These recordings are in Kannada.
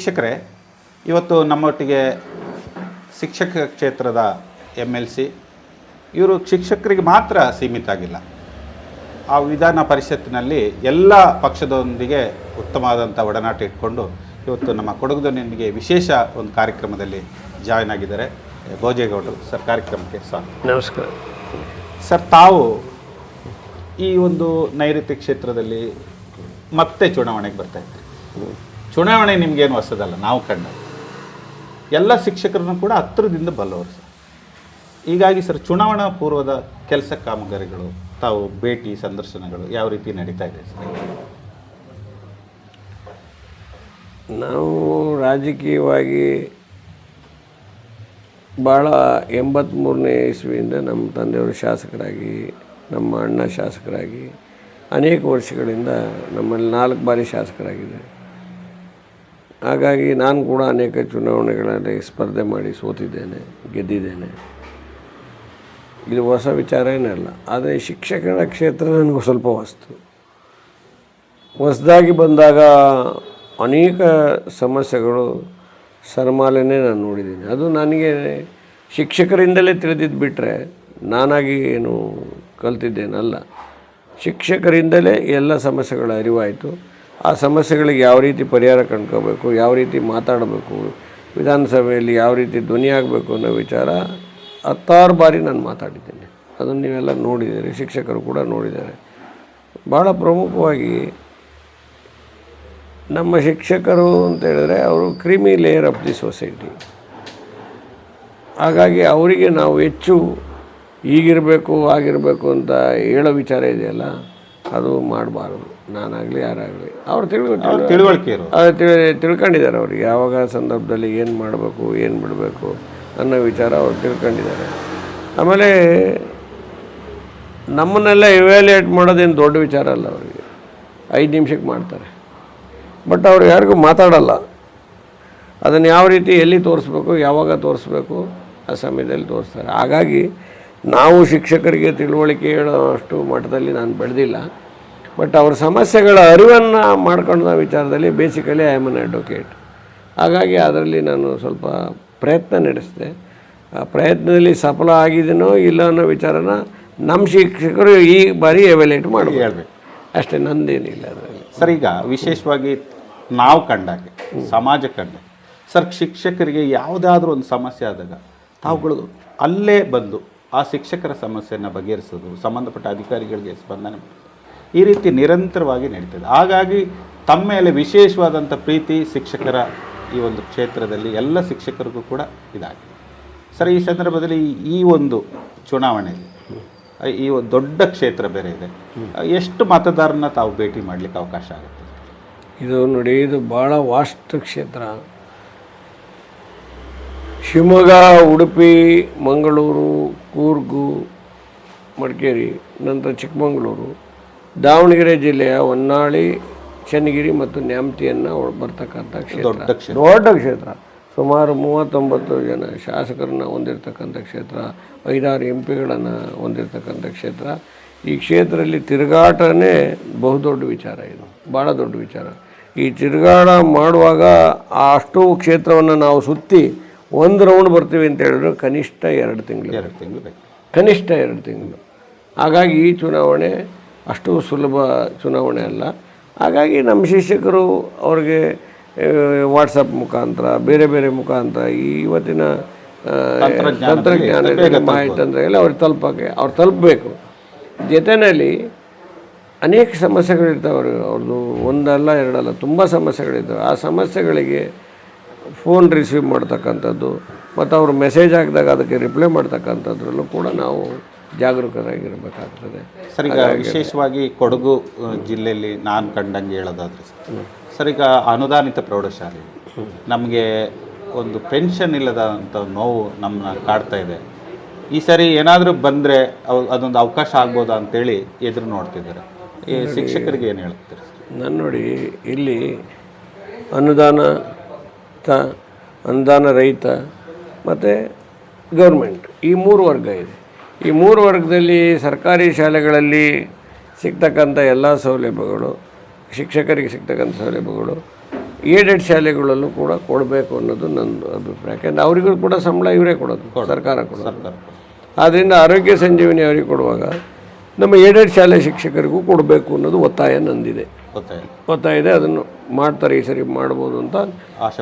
ವೀಕ್ಷಕರೇ ಇವತ್ತು ನಮ್ಮೊಟ್ಟಿಗೆ ಶಿಕ್ಷಕ ಕ್ಷೇತ್ರದ ಎಂ ಎಲ್ ಸಿ ಇವರು ಶಿಕ್ಷಕರಿಗೆ ಮಾತ್ರ ಸೀಮಿತ ಆಗಿಲ್ಲ. ಆ ವಿಧಾನ ಪರಿಷತ್ತಿನಲ್ಲಿ ಎಲ್ಲ ಪಕ್ಷದೊಂದಿಗೆ ಉತ್ತಮವಾದಂಥ ಒಡನಾಟ ಇಟ್ಕೊಂಡು ಇವತ್ತು ನಮ್ಮ ಕೊಡಗುದೊಂದಿಗೆ ವಿಶೇಷ ಒಂದು ಕಾರ್ಯಕ್ರಮದಲ್ಲಿ ಜಾಯ್ನ್ ಆಗಿದ್ದಾರೆ. ಭೋಜೇಗೌಡರು ಸರ್ ಕಾರ್ಯಕ್ರಮಕ್ಕೆ ಸ್ವಾಗತ. ನಮಸ್ಕಾರ. ಸರ್ ತಾವು ಈ ಒಂದು ನೈಋತ್ಯ ಕ್ಷೇತ್ರದಲ್ಲಿ ಮತ್ತೆ ಚುನಾವಣೆಗೆ ಬರ್ತಾ ಇದ್ರಿ ಚುನಾವಣೆ ನಿಮಗೇನು ಹೊಸದಲ್ಲ, ನಾವು ಕಂಡ ಎಲ್ಲ ಶಿಕ್ಷಕರನ್ನು ಕೂಡ ಹತ್ತಿರದಿಂದ ಬಲ್ಲವರು ಸರ್. ಹೀಗಾಗಿ ಸರ್, ಚುನಾವಣಾ ಪೂರ್ವದ ಕೆಲಸ ಕಾಮಗಾರಿಗಳು, ತಾವು ಭೇಟಿ ಸಂದರ್ಶನಗಳು ಯಾವ ರೀತಿ ನಡೀತಾ ಇದೆ ಸರ್? ನಾವು ರಾಜಕೀಯವಾಗಿ ಭಾಳ ಎಂಬತ್ತ್ಮೂರನೇ ಇಸ್ವಿಯಿಂದ ನಮ್ಮ ತಂದೆಯವರು ಶಾಸಕರಾಗಿ, ನಮ್ಮ ಅಣ್ಣ ಶಾಸಕರಾಗಿ, ಅನೇಕ ವರ್ಷಗಳಿಂದ ನಮ್ಮಲ್ಲಿ ನಾಲ್ಕು ಬಾರಿ ಶಾಸಕರಾಗಿದ್ದಾರೆ. ಹಾಗಾಗಿ ನಾನು ಕೂಡ ಅನೇಕ ಚುನಾವಣೆಗಳಲ್ಲಿ ಸ್ಪರ್ಧೆ ಮಾಡಿ ಸೋತಿದ್ದೇನೆ, ಗೆದ್ದಿದ್ದೇನೆ. ಇದು ಹೊಸ ವಿಚಾರ ಏನಲ್ಲ ಆದರೆ ಶಿಕ್ಷಕರ ಕ್ಷೇತ್ರ ನನಗೂ ಸ್ವಲ್ಪ ಹೊಸ್ತು. ಹೊಸದಾಗಿ ಬಂದಾಗ ಅನೇಕ ಸಮಸ್ಯೆಗಳು ಸರಮಾಲೆನೇ ನಾನು ನೋಡಿದ್ದೀನಿ. ಅದು ನನಗೆ ಶಿಕ್ಷಕರಿಂದಲೇ ತಿಳಿದಿದ್ದು ಬಿಟ್ಟರೆ ನಾನಾಗಿ ಏನು ಕಲ್ತಿದ್ದೇನಲ್ಲ. ಶಿಕ್ಷಕರಿಂದಲೇ ಎಲ್ಲ ಸಮಸ್ಯೆಗಳ ಅರಿವಾಯಿತು. ಆ ಸಮಸ್ಯೆಗಳಿಗೆ ಯಾವ ರೀತಿ ಪರಿಹಾರ ಕಂಡ್ಕೋಬೇಕು, ಯಾವ ರೀತಿ ಮಾತಾಡಬೇಕು, ವಿಧಾನಸಭೆಯಲ್ಲಿ ಯಾವ ರೀತಿ ಧ್ವನಿ ಆಗಬೇಕು ಅನ್ನೋ ವಿಚಾರ ಹತ್ತಾರು ಬಾರಿ ನಾನು ಮಾತಾಡಿದ್ದೇನೆ. ಅದನ್ನು ನೀವೆಲ್ಲ ನೋಡಿದ್ದೀರಿ, ಶಿಕ್ಷಕರು ಕೂಡ ನೋಡಿದ್ದಾರೆ. ಭಾಳ ಪ್ರಮುಖವಾಗಿ ನಮ್ಮ ಶಿಕ್ಷಕರು ಅಂತೇಳಿದ್ರೆ ಅವರು ಕ್ರಿಮಿ ಲೇಯರ್ ಆಫ್ ದಿ ಸೊಸೈಟಿ. ಹಾಗಾಗಿ ಅವರಿಗೆ ನಾವು ಹೆಚ್ಚು ಈಗಿರಬೇಕು, ಆಗಿರಬೇಕು ಅಂತ ಹೇಳೋ ವಿಚಾರ ಇದೆಯಲ್ಲ, ಅದು ಮಾಡಬಾರ್ದು. ನಾನಾಗಲಿ ಯಾರಾಗಲಿ. ಅವ್ರು ತಿಳ್ಕೊಂಡು ತಿಳುವಳಿಕೆ ಅದು ತಿಳಿ ತಿಳ್ಕೊಂಡಿದ್ದಾರೆ ಅವ್ರಿಗೆ. ಯಾವಾಗ ಸಂದರ್ಭದಲ್ಲಿ ಏನು ಮಾಡಬೇಕು ಏನು ಬಿಡಬೇಕು ಅನ್ನೋ ವಿಚಾರ ಅವ್ರು ತಿಳ್ಕೊಂಡಿದ್ದಾರೆ. ಆಮೇಲೆ ನಮ್ಮನ್ನೆಲ್ಲ ಇವ್ಯಾಲ್ಯೂಯೇಟ್ ಮಾಡೋದೇನು ದೊಡ್ಡ ವಿಚಾರ ಅಲ್ಲ ಅವರಿಗೆ. ಐದು ನಿಮಿಷಕ್ಕೆ ಮಾಡ್ತಾರೆ. ಬಟ್ ಅವ್ರು ಯಾರಿಗೂ ಮಾತಾಡಲ್ಲ. ಅದನ್ನು ಯಾವ ರೀತಿ ಎಲ್ಲಿ ತೋರಿಸ್ಬೇಕು ಯಾವಾಗ ತೋರಿಸ್ಬೇಕು ಆ ಸಮಯದಲ್ಲಿ ತೋರಿಸ್ತಾರೆ. ಹಾಗಾಗಿ ನಾವು ಶಿಕ್ಷಕರಿಗೆ ತಿಳುವಳಿಕೆ ಹೇಳೋ ಅಷ್ಟು ಮಟ್ಟದಲ್ಲಿ ನಾನು ಬೆಳೆದಿಲ್ಲ. ಬಟ್ ಅವ್ರ ಸಮಸ್ಯೆಗಳ ಅರಿವನ್ನು ಮಾಡ್ಕೊಂಡ ವಿಚಾರದಲ್ಲಿ basically I am an advocate ಹಾಗಾಗಿ ಅದರಲ್ಲಿ ನಾನು ಸ್ವಲ್ಪ ಪ್ರಯತ್ನ ನಡೆಸಿದೆ. ಆ ಪ್ರಯತ್ನದಲ್ಲಿ ಸಫಲ ಆಗಿದೆಯೋ ಇಲ್ಲ ಅನ್ನೋ ವಿಚಾರನ ನಮ್ಮ ಶಿಕ್ಷಕರು ಈ ಬಾರಿ ಎವ್ಯಾಲ್ಯೂಟ್ ಮಾಡಿ ಹೇಳಬೇಕು. ಅಷ್ಟೇ ನಂದೇನಿಲ್ಲ ಅದರಲ್ಲಿ. ಸರ್ ಈಗ ವಿಶೇಷವಾಗಿ ನಾವು ಕಂಡಾಗೆ ಸಮಾಜ ಕಂಡ ಸರ್ ಶಿಕ್ಷಕರಿಗೆ ಯಾವುದಾದ್ರೂ ಒಂದು ಸಮಸ್ಯೆ ಆದಾಗ ತಾವುಗಳು ಅಲ್ಲೇ ಬಂದು ಆ ಶಿಕ್ಷಕರ ಸಮಸ್ಯೆಯನ್ನು ಬಗೆಹರಿಸೋದು ಸಂಬಂಧಪಟ್ಟ ಅಧಿಕಾರಿಗಳಿಗೆ ಸ್ಪಂದನೆ ಮಾಡೋದು ಈ ರೀತಿ ನಿರಂತರವಾಗಿ ನಡೀತದೆ. ಹಾಗಾಗಿ ತಮ್ಮ ಮೇಲೆ ವಿಶೇಷವಾದಂಥ ಪ್ರೀತಿ ಶಿಕ್ಷಕರ ಈ ಒಂದು ಕ್ಷೇತ್ರದಲ್ಲಿ ಎಲ್ಲ ಶಿಕ್ಷಕರಿಗೂ ಕೂಡ ಇದಾಗಿದೆ. ಸರ್, ಈ ಸಂದರ್ಭದಲ್ಲಿ ಈ- ಒಂದು ಚುನಾವಣೆಯಲ್ಲಿ ಈ ದೊಡ್ಡ ಕ್ಷೇತ್ರ ಬೇರೆ ಇದೆ. ಎಷ್ಟು ಮತದಾರನ ತಾವು ಭೇಟಿ ಮಾಡಲಿಕ್ಕೆ ಅವಕಾಶ ಆಗುತ್ತೆ? ಇದು ನೋಡಿ, ಇದು ಭಾಳ ವಾಸ್ಟ್ ಕ್ಷೇತ್ರ. ಶಿವಮೊಗ್ಗ, ಉಡುಪಿ, ಮಂಗಳೂರು, ಕೂರ್ಗು, ಮಡಿಕೇರಿ, ನಂತರ ಚಿಕ್ಕಮಗಳೂರು ದಾವಣಗೆರೆ ಜಿಲ್ಲೆಯ ಹೊನ್ನಾಳಿ ಚನ್ನಗಿರಿ ಮತ್ತು ನ್ಯಾಮತಿಯನ್ನು ಬರ್ತಕ್ಕಂಥ ಕ್ಷೇತ್ರ. ದೊಡ್ಡ ಕ್ಷೇತ್ರ. ಸುಮಾರು ಮೂವತ್ತೊಂಬತ್ತು ಜನ ಶಾಸಕರನ್ನ ಹೊಂದಿರತಕ್ಕಂಥ ಕ್ಷೇತ್ರ ಐದಾರು ಎಂ ಪಿಗಳನ್ನು ಹೊಂದಿರತಕ್ಕಂಥ ಕ್ಷೇತ್ರ. ಈ ಕ್ಷೇತ್ರದಲ್ಲಿ ತಿರುಗಾಟನೇ ಬಹುದೊಡ್ಡ ವಿಚಾರ ಇದು. ಭಾಳ ದೊಡ್ಡ ವಿಚಾರ. ಈ ತಿರುಗಾಟ ಮಾಡುವಾಗ ಅಷ್ಟು ಕ್ಷೇತ್ರವನ್ನು ನಾವು ಸುತ್ತಿ ಒಂದು ರೌಂಡ್ ಬರ್ತೀವಿ ಅಂತ ಹೇಳಿದ್ರೆ ಕನಿಷ್ಠ ಎರಡು ತಿಂಗಳು ಎರಡು ತಿಂಗಳು ಕನಿಷ್ಠ ಎರಡು ತಿಂಗಳು. ಹಾಗಾಗಿ ಈ ಚುನಾವಣೆ ಅಷ್ಟು ಸುಲಭ ಚುನಾವಣೆ ಅಲ್ಲ. ಹಾಗಾಗಿ ನಮ್ಮ ಶಿಕ್ಷಕರು ಅವ್ರಿಗೆ ವಾಟ್ಸಪ್ ಮುಖಾಂತರ ಬೇರೆ ಬೇರೆ ಮುಖಾಂತರ ಈ ಇವತ್ತಿನ ತಂತ್ರಜ್ಞಾನ ಮಾಹಿತಿ ಎಲ್ಲ ಅವ್ರಿಗೆ ತಲುಪಕ್ಕೆ ಅವ್ರು ತಲುಪಬೇಕು. ಜೊತೆಯಲ್ಲಿ ಅನೇಕ ಸಮಸ್ಯೆಗಳಿರ್ತಾವೆ ಅವ್ರಿಗೆ ಅವ್ರದ್ದು ಒಂದಲ್ಲ ಎರಡಲ್ಲ ತುಂಬ ಸಮಸ್ಯೆಗಳಿರ್ತವೆ ಆ ಸಮಸ್ಯೆಗಳಿಗೆ ಫೋನ್ ರಿಸೀವ್ ಮಾಡ್ತಕ್ಕಂಥದ್ದು ಮತ್ತು ಅವರು ಮೆಸೇಜ್ ಹಾಕಿದಾಗ ಅದಕ್ಕೆ ರಿಪ್ಲೈ ಮಾಡ್ತಕ್ಕಂಥದ್ರಲ್ಲೂ ಕೂಡ ನಾವು ಜಾಗರೂಕರಾಗಿರಬೇಕಾಗ್ತದೆ. ಸರ್ ಈಗ ವಿಶೇಷವಾಗಿ ಕೊಡಗು ಜಿಲ್ಲೆಯಲ್ಲಿ ನಾನು ಕಂಡಂಗೆ ಹೇಳೋದಾದ್ರೆ ಸರ್. ಈಗ ಅನುದಾನಿತ ಪ್ರೌಢಶಾಲೆ ನಮಗೆ ಒಂದು ಪೆನ್ಷನ್ ಇಲ್ಲದಂಥ ನೋವು ನಮ್ಮನ್ನ ಕಾಡ್ತಾ ಇದೆ. ಈ ಸರಿ ಏನಾದರೂ ಬಂದರೆ ಅದೊಂದು ಅವಕಾಶ ಆಗ್ಬೋದಾ ಅಂತೇಳಿ ಎದುರು ನೋಡ್ತಿದ್ದಾರೆ. ಈ ಶಿಕ್ಷಕರಿಗೆ ಏನು ಹೇಳ್ತಾರೆ? ನಾನು ನೋಡಿ ಇಲ್ಲಿ ಅನುದಾನ ತ ಅನುದಾನ ರಹಿತ ಮತ್ತು ಗೌರ್ಮೆಂಟ್ ಈ ಮೂರು ವರ್ಗ ಇದೆ. ಈ ಮೂರು ವರ್ಗದಲ್ಲಿ ಸರ್ಕಾರಿ ಶಾಲೆಗಳಲ್ಲಿ ಸಿಗ್ತಕ್ಕಂಥ ಎಲ್ಲ ಸೌಲಭ್ಯಗಳು ಶಿಕ್ಷಕರಿಗೆ ಸಿಗ್ತಕ್ಕಂಥ ಸೌಲಭ್ಯಗಳು ಏಡೆಡ್ ಶಾಲೆಗಳಲ್ಲೂ ಕೂಡ ಕೊಡಬೇಕು ಅನ್ನೋದು ನನ್ನ ಅಭಿಪ್ರಾಯ. ಯಾಕೆಂದರೆ ಅವರಿಗೂ ಕೂಡ ಸಂಬಳ ಇವರೇ ಕೊಡೋದು ಸರ್ಕಾರ ಕೊಡೋದು. ಸರ್ಕಾರ ಆದ್ದರಿಂದ ಆರೋಗ್ಯ ಸಂಜೀವಿನಿ ಅವರಿಗೆ ಕೊಡುವಾಗ ನಮ್ಮ ಏಡೆಡ್ ಶಾಲೆ ಶಿಕ್ಷಕರಿಗೂ ಕೊಡಬೇಕು ಅನ್ನೋದು ಒತ್ತಾಯ ನಂದಿದೆ. ಒತ್ತಾಯ. ಒತ್ತಾಯ ಇದೆ ಅದನ್ನು ಮಾಡ್ತಾರೆ ಈ ಸರಿ ಮಾಡ್ಬೋದು ಅಂತ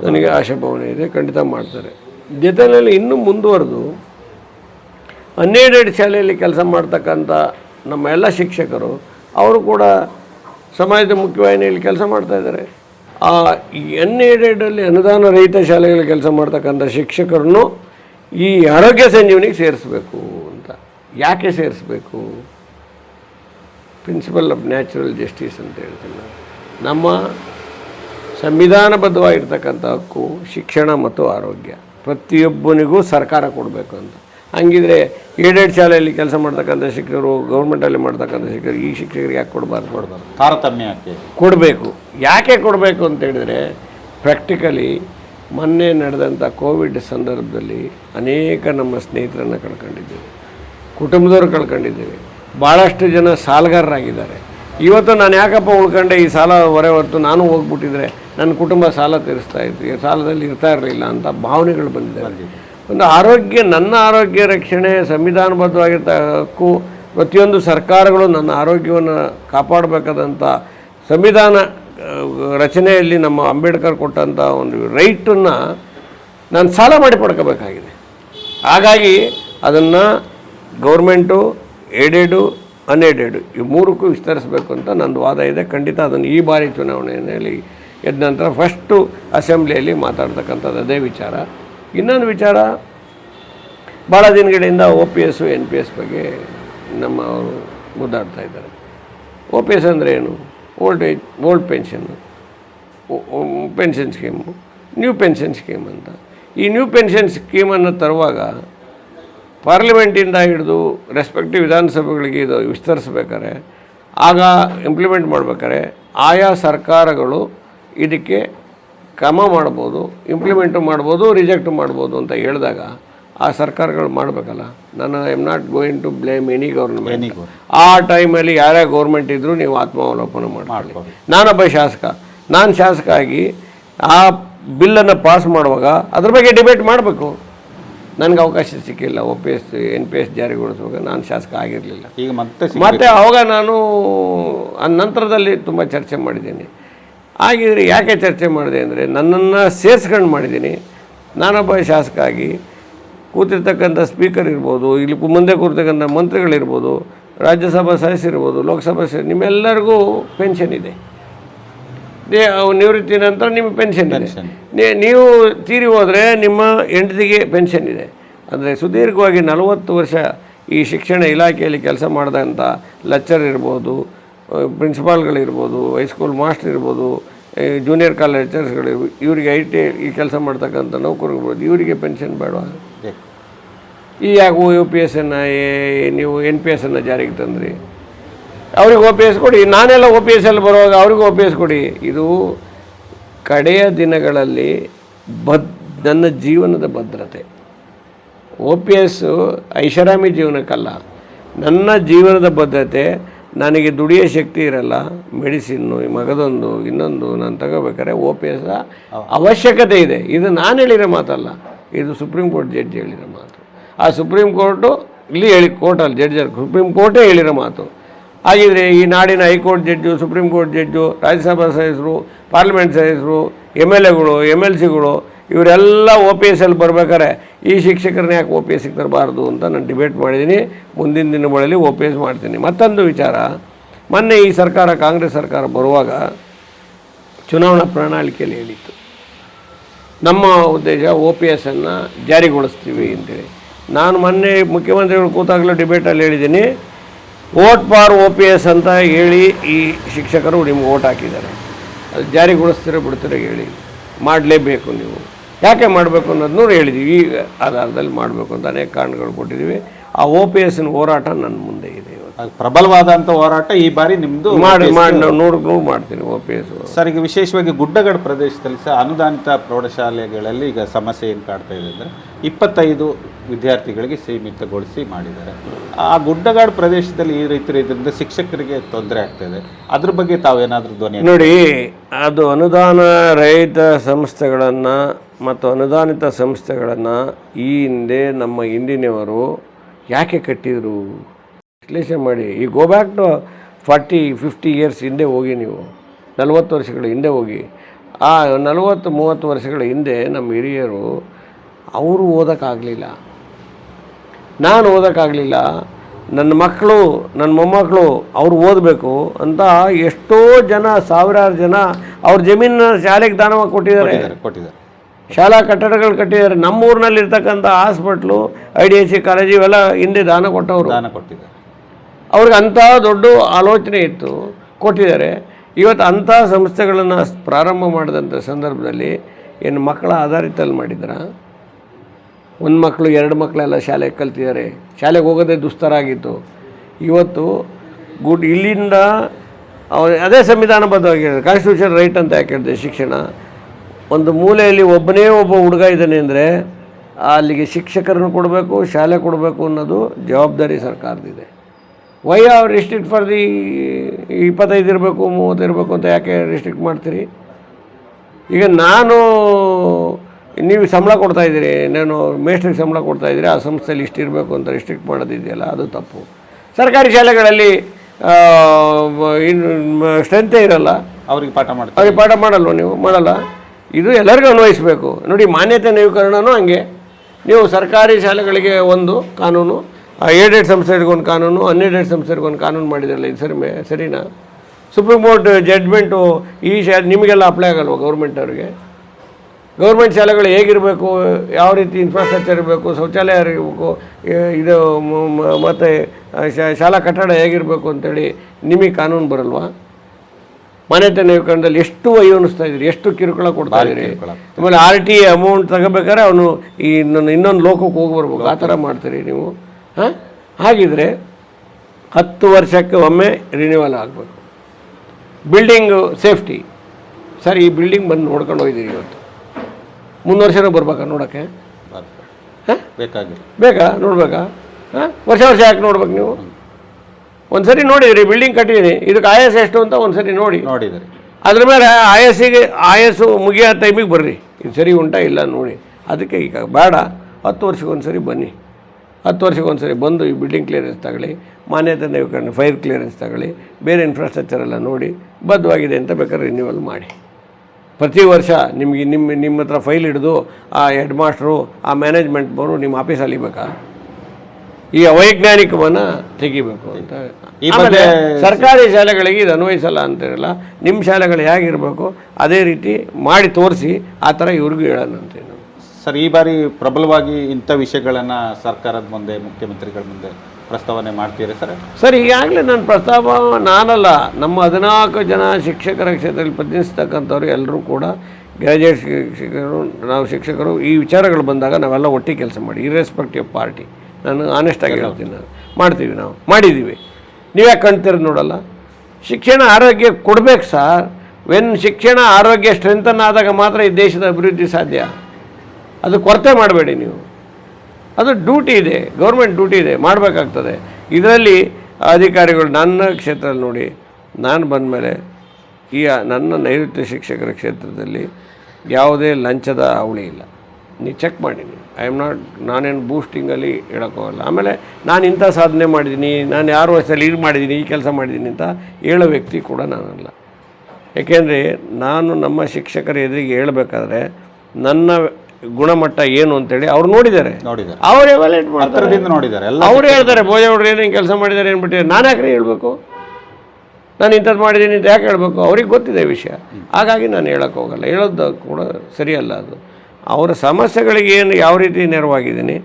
ನನಗೆ ಆಶಾಭಾವನೆ ಇದೆ ಖಂಡಿತ ಮಾಡ್ತಾರೆ. ಜೊತೆಯಲ್ಲಿ ಇನ್ನೂ ಮುಂದುವರೆದು ಅನ್ಎಡೆಡ್ ಶಾಲೆಯಲ್ಲಿ ಕೆಲಸ ಮಾಡ್ತಕ್ಕಂಥ ನಮ್ಮ ಎಲ್ಲ ಶಿಕ್ಷಕರು, ಅವರು ಕೂಡ ಸಮಾಜದ ಮುಖ್ಯವಾಹಿನಿಯಲ್ಲಿ ಕೆಲಸ ಮಾಡ್ತಾ ಇದ್ದಾರೆ. ಆ ಅನ್ಏಡೆಡಲ್ಲಿ ಅನುದಾನ ರಹಿತ ಶಾಲೆಗಳಲ್ಲಿ ಕೆಲಸ ಮಾಡ್ತಕ್ಕಂಥ ಶಿಕ್ಷಕರನ್ನು ಈ ಆರೋಗ್ಯ ಸಂಜೀವನಿಗೆ ಸೇರಿಸ್ಬೇಕು ಅಂತ. ಯಾಕೆ ಸೇರಿಸ್ಬೇಕು? ಪ್ರಿನ್ಸಿಪಲ್ ಆಫ್ ನ್ಯಾಚುರಲ್ ಜಸ್ಟಿಸ್ ಅಂತ ಹೇಳ್ತೀನಿ. ನಮ್ಮ ಸಂವಿಧಾನಬದ್ಧವಾಗಿರ್ತಕ್ಕಂಥ ಹಕ್ಕು ಶಿಕ್ಷಣ ಮತ್ತು ಆರೋಗ್ಯ. ಪ್ರತಿಯೊಬ್ಬನಿಗೂ ಸರ್ಕಾರ ಕೊಡಬೇಕು ಅಂತ. ಹಂಗಿದ್ರೆ ಏಡೆಡ್ ಶಾಲೆಯಲ್ಲಿ ಕೆಲಸ ಮಾಡ್ತಕ್ಕಂಥ ಶಿಕ್ಷಕರು ಗೌರ್ಮೆಂಟಲ್ಲಿ ಮಾಡ್ತಕ್ಕಂಥ ಶಿಕ್ಷಕರು ಈ ಶಿಕ್ಷಕರಿಗೆ ಯಾಕೆ ಕೊಡಬಾರ್ದು? ಕೊಡಬಾರ್ದು ತಾರತಮ್ಯ ಯಾಕೆ ಕೊಡಬೇಕು. ಯಾಕೆ ಕೊಡಬೇಕು ಅಂತ ಹೇಳಿದರೆ ಪ್ರಾಕ್ಟಿಕಲಿ ಮೊನ್ನೆ ನಡೆದಂಥ ಕೋವಿಡ್ ಸಂದರ್ಭದಲ್ಲಿ ಅನೇಕ ನಮ್ಮ ಸ್ನೇಹಿತರನ್ನು ಕಳ್ಕೊಂಡಿದ್ದೇವೆ. ಕುಟುಂಬದವರು ಕಳ್ಕೊಂಡಿದ್ದೇವೆ. ಭಾಳಷ್ಟು ಜನ ಸಾಲಗಾರರಾಗಿದ್ದಾರೆ. ಇವತ್ತು ನಾನು ಯಾಕಪ್ಪ ಉಳ್ಕೊಂಡೆ ಈ ಸಾಲ ಹೊರೆ ಹೊತ್ತು ನಾನು ಹೋಗ್ಬಿಟ್ಟಿದ್ರೆ ನನ್ನ ಕುಟುಂಬ ಸಾಲ ತೀರಿಸ್ತಾ ಇತ್ತು ಸಾಲದಲ್ಲಿ ಇರ್ತಾ ಇರಲಿಲ್ಲ ಅಂತ ಭಾವನೆಗಳು ಬಂದಿದ್ದಾವೆ. ಒಂದು ಆರೋಗ್ಯ, ನನ್ನ ಆರೋಗ್ಯ ರಕ್ಷಣೆ ಸಂವಿಧಾನಬದ್ಧವಾಗಿರ್ತ ಹಕ್ಕು ಪ್ರತಿಯೊಂದು ಸರ್ಕಾರಗಳು ನನ್ನ ಆರೋಗ್ಯವನ್ನು ಕಾಪಾಡಬೇಕಾದಂಥ ಸಂವಿಧಾನ ರಚನೆಯಲ್ಲಿ ನಮ್ಮ ಅಂಬೇಡ್ಕರ್ ಕೊಟ್ಟಂಥ ಒಂದು ರೈಟನ್ನು ನಾನು ಸಾಲ ಮಾಡಿ ಪಡ್ಕೋಬೇಕಾಗಿದೆ ಹಾಗಾಗಿ ಅದನ್ನು ಗೌರ್ಮೆಂಟು ಏಡೆಡು ಅನ್ಎಡೆಡು ಈ ಮೂರಕ್ಕೂ ವಿಸ್ತರಿಸಬೇಕು ಅಂತ ನಂದು ವಾದ ಇದೆ. ಖಂಡಿತ ಅದನ್ನು ಈ ಬಾರಿ ಚುನಾವಣೆಯಲ್ಲಿ ಎದ್ದ ನಂತರ ಫಸ್ಟು ಅಸೆಂಬ್ಲಿಯಲ್ಲಿ ಮಾತಾಡ್ತಕ್ಕಂಥದ್ದು ಅದೇ ವಿಚಾರ. ಇನ್ನೊಂದು ವಿಚಾರ ಭಾಳ ದಿನಗಳಿಂದ O P S N P S ಬಗ್ಗೆ ನಮ್ಮ ಅವರು ಮುದ್ದಾಡ್ತಾ ಇದ್ದಾರೆ. ಒ ಪಿ ಎಸ್ ಅಂದರೆ ಏನು? Old age old pension pension scheme new pension scheme ಅಂತ. ಈ ನ್ಯೂ ಪೆನ್ಷನ್ ಸ್ಕೀಮನ್ನು ತರುವಾಗ ಪಾರ್ಲಿಮೆಂಟಿಂದ ಹಿಡಿದು ರೆಸ್ಪೆಕ್ಟಿವ್ ವಿಧಾನಸಭೆಗಳಿಗೆ ಇದು ವಿಸ್ತರಿಸ್ಬೇಕಾದ್ರೆ, ಆಗ ಇಂಪ್ಲಿಮೆಂಟ್ ಮಾಡ್ಬೇಕಾದ್ರೆ ಆಯಾ ಸರ್ಕಾರಗಳು ಇದಕ್ಕೆ ಕ್ರಮ ಮಾಡ್ಬೋದು ಇಂಪ್ಲಿಮೆಂಟು ಮಾಡ್ಬೋದು ರಿಜೆಕ್ಟ್ ಮಾಡ್ಬೋದು ಅಂತ ಹೇಳಿದಾಗ ಆ ಸರ್ಕಾರಗಳು ಮಾಡಬೇಕಲ್ಲ? ನಾನು I am not going to blame any government ಆ ಟೈಮಲ್ಲಿ ಯಾರ್ಯಾ ಗೌರ್ಮೆಂಟ್ ಇದ್ದರೂ ನೀವು ಆತ್ಮಾವಲೋಕನ ಮಾಡಿ ನಾನೊಬ್ಬ ಶಾಸಕ. ನಾನು ಶಾಸಕ ಆಗಿ ಆ ಬಿಲ್ಲನ್ನು ಪಾಸ್ ಮಾಡುವಾಗ ಅದ್ರ ಬಗ್ಗೆ ಡಿಬೇಟ್ ಮಾಡಬೇಕು. ನನಗೆ ಅವಕಾಶ ಸಿಕ್ಕಿಲ್ಲ. O P S N P S ಜಾರಿಗೊಳಿಸುವಾಗ ನಾನು ಶಾಸಕ ಆಗಿರಲಿಲ್ಲ. ಈಗ ಮತ್ತೆ ಮತ್ತೆ ಮತ್ತು ಅವಾಗ ನಾನು ಆ ನಂತರದಲ್ಲಿ ತುಂಬ ಚರ್ಚೆ ಮಾಡಿದ್ದೀನಿ. ಹಾಗಿದ್ರೆ ಯಾಕೆ ಚರ್ಚೆ ಮಾಡಿದೆ ಅಂದರೆ ನನ್ನನ್ನು ಸೇರಿಸ್ಕೊಂಡು ಮಾಡಿದ್ದೀನಿ. ನಾನೊಬ್ಬ ಶಾಸಕ ಆಗಿ ಕೂತಿರ್ತಕ್ಕಂಥ ಸ್ಪೀಕರ್ ಇರ್ಬೋದು ಇಲ್ಲಿ ಮುಂದೆ ಕೂರ್ತಕ್ಕಂಥ ಮಂತ್ರಿಗಳಿರ್ಬೋದು ರಾಜ್ಯಸಭಾ ಸದಸ್ಯರಿರ್ಬೋದು ಲೋಕಸಭಾ ಸದಸ್ಯ ನಿಮ್ಮೆಲ್ಲರಿಗೂ ಪೆನ್ಷನ್ ಇದೆ. ನಿವೃತ್ತಿ ನಂತರ ನಿಮ್ಮ ಪೆನ್ಷನ್ ಇದೆ. ನೀವು ತೀರಿ ಹೋದರೆ ನಿಮ್ಮ ಹೆಂಡತಿಗೆ ಪೆನ್ಷನ್ ಇದೆ. ಅಂದರೆ ಸುದೀರ್ಘವಾಗಿ ನಲವತ್ತು ವರ್ಷ ಈ ಶಿಕ್ಷಣ ಇಲಾಖೆಯಲ್ಲಿ ಕೆಲಸ ಮಾಡಿದಂಥ ಲೆಕ್ಚರ್ ಇರ್ಬೋದು ಪ್ರಿನ್ಸಿಪಾಲ್ಗಳಿರ್ಬೋದು ಹೈಸ್ಕೂಲ್ ಮಾಸ್ಟರ್ ಇರ್ಬೋದು ಜೂನಿಯರ್ ಕಾಲೇಜ್ ಲೆಕ್ಚರ್ಸ್ಗಳು ಇವರಿಗೆ ಐ ಟಿ ಈ ಕೆಲಸ ಮಾಡ್ತಕ್ಕಂಥ ನೌಕರರು ಇರ್ಬೋದು ಇವರಿಗೆ ಪೆನ್ಷನ್ ಬೇಡವಾ. ಈ ಯಾಕೆ ಯು ಪಿ ಎಸ್ ಎನ್ನ ನೀವು ಎನ್ ಪಿ ಎಸ್ ಅನ್ನು ಜಾರಿಗೆ ತಂದ್ರಿ. ಅವ್ರಿಗೆ ಒ ಪಿ ಎಸ್ ಕೊಡಿ ನಾನೆಲ್ಲ ಒ ಪಿ ಎಸ್ ಎಲ್ಲಿ ಬರುವಾಗ ಅವ್ರಿಗೆ ಒ ಪಿ ಎಸ್ ಕೊಡಿ. ಇದು ಕಡೆಯ ದಿನಗಳಲ್ಲಿ ಬದ್ ನನ್ನ ಜೀವನದ ಭದ್ರತೆ. ಒ ಪಿ ಎಸ್ಸು ಐಷಾರಾಮಿ ಜೀವನಕ್ಕಲ್ಲ ನನ್ನ ಜೀವನದ ಭದ್ರತೆ ನನಗೆ ದುಡಿಯೋ ಶಕ್ತಿ ಇರಲ್ಲ, ಮೆಡಿಸಿನ್ನು ಮಗದೊಂದು, ಇನ್ನೊಂದು ನಾನು ತಗೋಬೇಕಾದ್ರೆ ಓ ಪಿ ಎಸ್ ಅವಶ್ಯಕತೆ ಇದೆ. ಇದು ನಾನು ಹೇಳಿರೋ ಮಾತಲ್ಲ, ಇದು ಸುಪ್ರೀಂ ಕೋರ್ಟ್ ಜಡ್ಜ್ ಹೇಳಿರೋ ಮಾತು. ಆ ಸುಪ್ರೀಂ ಕೋರ್ಟು ಇಲ್ಲಿ ಹೇಳಿ, ಕೋರ್ಟಲ್ಲಿ ಜಡ್ಜ್ ಸುಪ್ರೀಂ ಕೋರ್ಟೇ ಹೇಳಿರೋ ಮಾತು. ಹಾಗಿದ್ರೆ ಈ ನಾಡಿನ high court judge supreme court judge, Rajya Sabha ಸದಸ್ಯರು ಪಾರ್ಲಿಮೆಂಟ್ ಸದಸ್ಯರು ಎಂ ಎಲ್ ಎಗಳು ಎಂ ಎಲ್ ಸಿಗಳು ಇವರೆಲ್ಲ ಒ ಪಿ ಎಸ್ ಅಲ್ಲಿ ಬರ್ಬೇಕಾದ್ರೆ ಈ ಶಿಕ್ಷಕರನ್ನ ಯಾಕೆ ಒ ಪಿ ಎಸ್ಸಿಗೆ ತರಬಾರ್ದು ಅಂತ ನಾನು ಡಿಬೇಟ್ ಮಾಡಿದ್ದೀನಿ ಮುಂದಿನ ದಿನಗಳಲ್ಲಿ ಒ ಪಿ ಎಸ್ ಮಾಡ್ತೀನಿ. ಮತ್ತೊಂದು ವಿಚಾರ. ಮೊನ್ನೆ ಈ ಸರ್ಕಾರ, ಕಾಂಗ್ರೆಸ್ ಸರ್ಕಾರ ಬರುವಾಗ ಚುನಾವಣಾ ಪ್ರಣಾಳಿಕೆಯಲ್ಲಿ ಹೇಳಿತ್ತು. ನಮ್ಮ ಉದ್ದೇಶ ಒ ಪಿ ಎಸ್ಸನ್ನು ಜಾರಿಗೊಳಿಸ್ತೀವಿ ಅಂತೇಳಿ. ನಾನು ಮೊನ್ನೆ ಮುಖ್ಯಮಂತ್ರಿಗಳು ಕೂತಾಗಲೂ ಡಿಬೇಟಲ್ಲಿ ಹೇಳಿದ್ದೀನಿ. Vote for O P S ಅಂತ ಹೇಳಿ ಈ ಶಿಕ್ಷಕರು ನಿಮ್ಗೆ ಓಟ್ ಹಾಕಿದ್ದಾರೆ. ಅದು ಜಾರಿಗೊಳಿಸ್ತೀರೋ ಬಿಡ್ತೀರೋ ಹೇಳಿ. ಮಾಡಲೇಬೇಕು ನೀವು. ಯಾಕೆ ಮಾಡಬೇಕು ಅನ್ನೋದನ್ನೂ ಹೇಳಿದ್ದೀವಿ ಈ ಆಧಾರದಲ್ಲಿ ಮಾಡಬೇಕು ಅಂತ ಅನೇಕ ಕಾರಣಗಳು ಕೊಟ್ಟಿದ್ದೀವಿ ಆ ಒ ಪಿ ಎಸ್ನ ಹೋರಾಟ ನನ್ನ ಮುಂದೆ ಇದೆ ಪ್ರಬಲವಾದಂಥ ಹೋರಾಟ ಈ ಬಾರಿ ನಿಮ್ಮದು ಮಾಡಿ ಮಾಡಿ ನಾವು ನೋಡ್ಕೊಂಡು ಮಾಡ್ತೀನಿ ಓ ಪಿ ಎಸ್ ಸರ್ ಈಗ ವಿಶೇಷವಾಗಿ ಗುಡ್ಡಗಡ ಪ್ರದೇಶದಲ್ಲಿ ಸಹ ಅನುದಾನಿತ ಪ್ರೌಢಶಾಲೆಗಳಲ್ಲಿ ಈಗ ಸಮಸ್ಯೆ ಏನು ಕಾಡ್ತಾ ಇದೆ ಅಂದರೆ ಇಪ್ಪತ್ತೈದು ವಿದ್ಯಾರ್ಥಿಗಳಿಗೆ ಸೀಮಿತಗೊಳಿಸಿ ಮಾಡಿದ್ದಾರೆ. ಆ ಗುಡ್ಡಗಾಡು ಪ್ರದೇಶದಲ್ಲಿ ಈ ರೀತಿ ಇದರಿಂದ ಶಿಕ್ಷಕರಿಗೆ ತೊಂದರೆ ಆಗ್ತದೆ ಅದ್ರ ಬಗ್ಗೆ ತಾವೇನಾದರೂ ಧ್ವನಿ ನೋಡಿ ಅದು ಅನುದಾನ ರಹಿತ ಸಂಸ್ಥೆಗಳನ್ನು ಮತ್ತು ಅನುದಾನಿತ ಸಂಸ್ಥೆಗಳನ್ನು ಈ ಹಿಂದೆ ನಮ್ಮ ಹಿಂದಿನವರು ಯಾಕೆ ಕಟ್ಟಿದರು? ವಿಶ್ಲೇಷಣೆ ಮಾಡಿ. ಈ go back to forty fifty years ಹಿಂದೆ ಹೋಗಿ ನೀವು. ನಲವತ್ತು ವರ್ಷಗಳ ಹಿಂದೆ ಹೋಗಿ. ಆ ನಲವತ್ತು, ಮೂವತ್ತು ವರ್ಷಗಳ ಹಿಂದೆ ನಮ್ಮ ಹಿರಿಯರು ಅವರು ಓದೋಕ್ಕಾಗಲಿಲ್ಲ. ನಾನು ಓದೋಕ್ಕಾಗಲಿಲ್ಲ. ನನ್ನ ಮಕ್ಕಳು, ನನ್ನ ಮೊಮ್ಮಕ್ಕಳು ಅವ್ರು ಓದಬೇಕು ಅಂತ ಎಷ್ಟೋ ಜನ, ಸಾವಿರಾರು ಜನ ಅವ್ರ ಜಮೀನನ್ನ ಶಾಲೆಗೆ ದಾನವಾಗಿ ಕೊಟ್ಟಿದ್ದಾರೆ. ಕೊಟ್ಟಿದ್ದಾರೆ ಕೊಟ್ಟಿದ್ದಾರೆ. ಶಾಲಾ ಕಟ್ಟಡಗಳು ಕಟ್ಟಿದ್ದಾರೆ. ನಮ್ಮೂರಿನಲ್ಲಿ ಇರ್ತಕ್ಕಂಥ hospital I D S C college ಇವೆಲ್ಲ ಹಿಂದೆ ದಾನ ಕೊಟ್ಟವರು. ದಾನ ಕೊಟ್ಟಿದ್ದಾರೆ. ಅವ್ರಿಗೆ ಅಂಥ ದೊಡ್ಡ ಆಲೋಚನೆ ಇತ್ತು ಕೊಟ್ಟಿದ್ದಾರೆ. ಇವತ್ತು ಅಂಥ ಸಂಸ್ಥೆಗಳನ್ನು ಪ್ರಾರಂಭ ಮಾಡಿದಂಥ ಸಂದರ್ಭದಲ್ಲಿ ಏನು ಮಕ್ಕಳ ಆಧಾರಿತಲ್ಲಿ ಮಾಡಿದ್ರ? ಒಂದು ಮಕ್ಕಳು ಎರಡು ಮಕ್ಕಳೆಲ್ಲ ಶಾಲೆಗೆ ಕಲ್ತಿದ್ದಾರೆ. ಶಾಲೆಗೆ ಹೋಗೋದೇ ದುಸ್ತರ ಆಗಿತ್ತು ಇವತ್ತು ಗುಡ್ ಇಲ್ಲಿಂದ ಅದೇ ಅದೇ ಸಂವಿಧಾನಬದ್ಧವಾಗಿರೋದು. ಕಾನ್ಸ್ಟಿಟ್ಯೂಷನ್ ರೈಟ್ ಅಂತ ಯಾಕೆ ಹೇಳ್ತೀವಿ ಶಿಕ್ಷಣ. ಒಂದು ಮೂಲೆಯಲ್ಲಿ ಒಬ್ಬನೇ ಒಬ್ಬ ಹುಡುಗ ಇದ್ದಾನೆ ಅಂದರೆ ಅಲ್ಲಿಗೆ ಶಿಕ್ಷಕರನ್ನು ಕೊಡಬೇಕು ಶಾಲೆ ಕೊಡಬೇಕು ಅನ್ನೋದು ಜವಾಬ್ದಾರಿ ಸರ್ಕಾರದಿದೆ. Why are restrict for the ಇಪ್ಪತ್ತೈದು ಇರಬೇಕು ಮೂವತ್ತು ಇರಬೇಕು ಅಂತ ಯಾಕೆ ರಿಸ್ಟ್ರಿಕ್ಟ್ ಮಾಡ್ತೀರಿ? ಈಗ ನಾನು ನೀವು ಸಂಬಳ ಕೊಡ್ತಾ ಇದ್ದೀರಿ ನಾನು ಮೇಸ್ಟ್ರಿಗೆ ಸಂಬಳ ಕೊಡ್ತಾ ಇದ್ದೀರಿ ಆ ಸಂಸ್ಥೆಯಲ್ಲಿ ಇಷ್ಟು ಇರಬೇಕು ಅಂತ ರಿಸ್ಟ್ರಿಕ್ಟ್ ಮಾಡೋದಿದೆಯಲ್ಲ ಅದು ತಪ್ಪು. ಸರ್ಕಾರಿ ಶಾಲೆಗಳಲ್ಲಿ ಇನ್ನು ಸ್ಟ್ರೆಂತೇ ಇರಲ್ಲ. ಅವ್ರಿಗೆ ಪಾಠ ಮಾಡಿ ಅವ್ರಿಗೆ ಪಾಠ ಮಾಡಲ್ವ ನೀವು? ಮಾಡಲ್ಲ. ಇದು ಎಲ್ಲರಿಗೂ ಅನ್ವಯಿಸಬೇಕು. ನೋಡಿ, ಮಾನ್ಯತೆ ನವೀಕರಣನೂ ಹಂಗೆ. ನೀವು ಸರ್ಕಾರಿ ಶಾಲೆಗಳಿಗೆ ಒಂದು ಕಾನೂನು ಏಡೆಡ್ ಸಂಸ್ಥೆಗೊಂದು ಕಾನೂನು ಅನ್ಎಡೆಡ್ ಒಂದು ಕಾನೂನು ಮಾಡಿದ್ರಲ್ಲ, ಇದು ಸರಿ ಮೇ ಸರಿನಾ? ಸುಪ್ರೀಂ ಕೋರ್ಟ್ ಜಡ್ಮೆಂಟು ಈ ಶಾ, ನಿಮಗೆಲ್ಲ ಅಪ್ಲೈ ಆಗಲ್ವ ಗೌರ್ಮೆಂಟ್ ಅವರಿಗೆ? ಗೌರ್ಮೆಂಟ್ ಶಾಲೆಗಳು ಹೇಗಿರಬೇಕು, ಯಾವ ರೀತಿ ಇನ್ಫ್ರಾಸ್ಟ್ರಕ್ಚರ್ ಇರಬೇಕು, ಶೌಚಾಲಯ ಇರಬೇಕು ಇದು ಮತ್ತು ಶಾಲಾ ಕಟ್ಟಡ ಹೇಗಿರಬೇಕು ಅಂತೇಳಿ ನಿಮಗೆ ಕಾನೂನು ಬರಲ್ವಾ? ಮಾನ್ಯತೆ ನವೀಕರಣದಲ್ಲಿ ಎಷ್ಟು ವಯೋನಿಸ್ತಾ ಇದ್ದೀರಿ? ಎಷ್ಟು ಕಿರುಕುಳ ಕೊಡ್ತಾ ಇದ್ದೀರಿ. ಆಮೇಲೆ ಆರ್ ಟಿ ಅಮೌಂಟ್ ತಗೋಬೇಕಾದ್ರೆ ಅವನು ಈ ಇನ್ನೊಂದು ಇನ್ನೊಂದು ಲೋಕಕ್ಕೆ ಹೋಗಿ ಬರ್ಬೇಕು. ಆ ಥರ ಮಾಡ್ತೀರಿ ನೀವು. ಹಾಂ? ಹಾಗಿದ್ರೆ ಹತ್ತು ವರ್ಷಕ್ಕೆ ಒಮ್ಮೆ ರಿನ್ಯೂವಲ್ ಆಗಬೇಕು. ಬಿಲ್ಡಿಂಗು ಸೇಫ್ಟಿ ಸರ್ ಈ ಬಿಲ್ಡಿಂಗ್ ಬಂದು ನೋಡ್ಕೊಂಡು ಹೋಗಿದ್ದೀರಿ ಇವತ್ತು. ಮುಂದೆ ವರ್ಷನೂ ಬರ್ಬೇಕಾ ನೋಡೋಕ್ಕೆ. ಹಾಂ? ಬೇಕಾಗಿಲ್ಲ. ಬೇಕಾ? ನೋಡ್ಬೇಕಾ? ಹಾಂ? ವರ್ಷ ವರ್ಷ ಯಾಕೆ ನೋಡ್ಬೇಕು ನೀವು? ಒಂದು ಸರಿ ನೋಡಿರಿ ಬಿಲ್ಡಿಂಗ್ ಕಟ್ಟಿದ್ರಿ ಇದಕ್ಕೆ ಆಯಸ್ ಎಷ್ಟು ಅಂತ ಒಂದು ಸರಿ ನೋಡಿ. ನೋಡಿದ್ರಿ. ಅದ್ರ ಮೇಲೆ ಆಯಸ್ಸಿಗೆ ಆಯಸ್ಸು ಮುಗಿಯೋ ಟೈಮಿಗೆ ಬರ್ರಿ. ಇದು ಸರಿ ಉಂಟಾ ಇಲ್ಲ ನೋಡಿ. ಅದಕ್ಕೆ ಈಗ ಬೇಡ. ಹತ್ತು ವರ್ಷಕ್ಕೆ ಒಂದು ಸರಿ ಬನ್ನಿ. ಹತ್ತು ವರ್ಷಕ್ಕೆ ಒಂದು ಸರಿ ಬಂದು ಈ ಬಿಲ್ಡಿಂಗ್ ಕ್ಲಿಯರೆನ್ಸ್ ತಗೊಳ್ಳಿ. ಮಾನ್ಯತೆ ನವೀಕರಣ ಫೈರ್ ಕ್ಲಿಯರೆನ್ಸ್ ತಗೊಳ್ಳಿ. ಬೇರೆ ಇನ್ಫ್ರಾಸ್ಟ್ರಕ್ಚರ್ ಎಲ್ಲ ನೋಡಿ. ಬದ್ಧವಾಗಿದೆ ಅಂತ ಬೇಕಾದ್ರೆ ರಿನ್ಯೂವಲ್ ಮಾಡಿ. ಪ್ರತಿ ವರ್ಷ ನಿಮಗೆ ನಿಮ್ಮ ನಿಮ್ಮ ಹತ್ರ ಫೈಲ್ ಹಿಡಿದು ಆ ಹೆಡ್ ಮಾಸ್ಟ್ರು ಆ ಮ್ಯಾನೇಜ್ಮೆಂಟ್ ಬರೋ ನಿಮ್ಮ ಆಫೀಸಲ್ಲಿ ಅಲಿಬೇಕಾ ಈ ಅವೈಜ್ಞಾನಿಕವನ್ನು ತೆಗಿಬೇಕು ಅಂತ. ಈ ಆಮೇಲೆ ಸರ್ಕಾರಿ ಶಾಲೆಗಳಿಗೆ ಇದು ಅನ್ವಯಿಸಲ್ಲ ಅಂತಿರಲ್ಲ ನಿಮ್ಮ ಶಾಲೆಗಳು ಹೇಗಿರಬೇಕು ಅದೇ ರೀತಿ ಮಾಡಿ ತೋರಿಸಿ ಆ ಥರ ಇವ್ರಿಗೂ ಹೇಳೋಣಂತೆ ಅಂತ ಸರ್ ಈ ಬಾರಿ ಪ್ರಬಲವಾಗಿ ಇಂಥ ವಿಷಯಗಳನ್ನು ಸರ್ಕಾರದ ಮುಂದೆ ಮುಖ್ಯಮಂತ್ರಿಗಳ ಮುಂದೆ ಪ್ರಸ್ತಾವನೆ ಮಾಡ್ತೀರಾ ಸರ್? ಸರ್ ಈಗಾಗಲೇ ನನ್ನ ಪ್ರಸ್ತಾವ ನಾನಲ್ಲ. ನಮ್ಮ ಹದಿನಾಲ್ಕು ಜನ ಶಿಕ್ಷಕರ ಕ್ಷೇತ್ರದಲ್ಲಿ ಪ್ರತಿನಿಧಿಸ್ತಕ್ಕಂಥವ್ರು ಎಲ್ಲರೂ ಕೂಡ ಗ್ರಾಜ್ಯುಯೇಟ್ ಶಿಕ್ಷಕರು ನಾವು ಶಿಕ್ಷಕರು ಈ ವಿಚಾರಗಳು ಬಂದಾಗ ನಾವೆಲ್ಲ ಒಟ್ಟಿಗೆ ಕೆಲಸ ಮಾಡಿ ಇರೆಸ್ಪೆಕ್ಟಿವ್ ಪಾರ್ಟಿ ನಾನು ಆನೆಸ್ಟಾಗಿ ಹೇಳ್ತೀನಿ ನಾನು. ಮಾಡ್ತೀವಿ ನಾವು. ಮಾಡಿದ್ದೀವಿ. ನೀವ್ಯಾಕೆ ಕಣ್ತಿರೋದು ನೋಡಲ್ಲ? ಶಿಕ್ಷಣ ಆರೋಗ್ಯ ಕೊಡ್ಬೇಕು ಸರ್. ವೆನ್ ಶಿಕ್ಷಣ ಆರೋಗ್ಯ ಸ್ಟ್ರೆಂಥನ್ ಆದಾಗ ಮಾತ್ರ ಈ ದೇಶದ ಅಭಿವೃದ್ಧಿ ಸಾಧ್ಯ. ಅದು ಕೊರತೆ ಮಾಡಬೇಡಿ ನೀವು. ಅದು ಡ್ಯೂಟಿ ಇದೆ. ಗೌರ್ಮೆಂಟ್ ಡ್ಯೂಟಿ ಇದೆ. ಮಾಡಬೇಕಾಗ್ತದೆ. ಇದರಲ್ಲಿ ಅಧಿಕಾರಿಗಳು ನನ್ನ ಕ್ಷೇತ್ರದಲ್ಲಿ ನೋಡಿ ನಾನು ಬಂದ ಮೇಲೆ ಈ ನನ್ನ ನೈಋತ್ಯ ಶಿಕ್ಷಕರ ಕ್ಷೇತ್ರದಲ್ಲಿ ಯಾವುದೇ ಲಂಚದ ಅವಳಿ ಇಲ್ಲ. ನೀವು ಚೆಕ್ ಮಾಡಿ ನೀವು. ಐ ಆಮ್ ನಾಟ್ ನಾನೇನು ಬೂಸ್ಟಿಂಗಲ್ಲಿ ಹೇಳೋಕ್ಕೋಗಲ್ಲ. ಆಮೇಲೆ ನಾನು ಇಂಥ ಸಾಧನೆ ಮಾಡಿದ್ದೀನಿ ನಾನು ಯಾರು ವಯಸ್ಸಲ್ಲಿ ಇದು ಮಾಡಿದ್ದೀನಿ ಈ ಕೆಲಸ ಮಾಡಿದ್ದೀನಿ ಅಂತ ಹೇಳೋ ವ್ಯಕ್ತಿ ಕೂಡ ನಾನಲ್ಲ. ಏಕೆಂದರೆ ನಾನು ನಮ್ಮ ಶಿಕ್ಷಕರ ಎದುರಿಗೆ ಹೇಳಬೇಕಾದ್ರೆ ನನ್ನ ಗುಣಮಟ್ಟ ಏನು ಅಂತೇಳಿ ಅವ್ರು ನೋಡಿದ್ದಾರೆ. ಅವ್ರು ಎವಾಲೇಟ್ ಮಾಡ್ತಾರೆ. ನೋಡಿದ್ದಾರೆ. ಎಲ್ಲ ಅವ್ರು ಹೇಳ್ತಾರೆ ಭೋಜೇಗೌಡರು ಏನೇನು ಕೆಲಸ ಮಾಡಿದ್ದಾರೆ ಅಂದ್ಬಿಟ್ಟು ನಾನು ಯಾಕೆ ಹೇಳಬೇಕು? ನಾನು ಇಂಥದ್ದು ಮಾಡಿದ್ದೀನಿ ಅಂತ ಯಾಕೆ ಹೇಳಬೇಕು? ಅವ್ರಿಗೆ ಗೊತ್ತಿದೆ ವಿಷಯ. ಹಾಗಾಗಿ ನಾನು ಹೇಳೋಕ್ಕೋಗಲ್ಲ. ಹೇಳೋದು ಕೂಡ ಸರಿಯಲ್ಲ ಅದು. ಅವರ ಸಮಸ್ಯೆಗಳಿಗೆ ಏನು ಯಾವ ರೀತಿ ನೆರವಾಗಿದ್ದೀನಿ,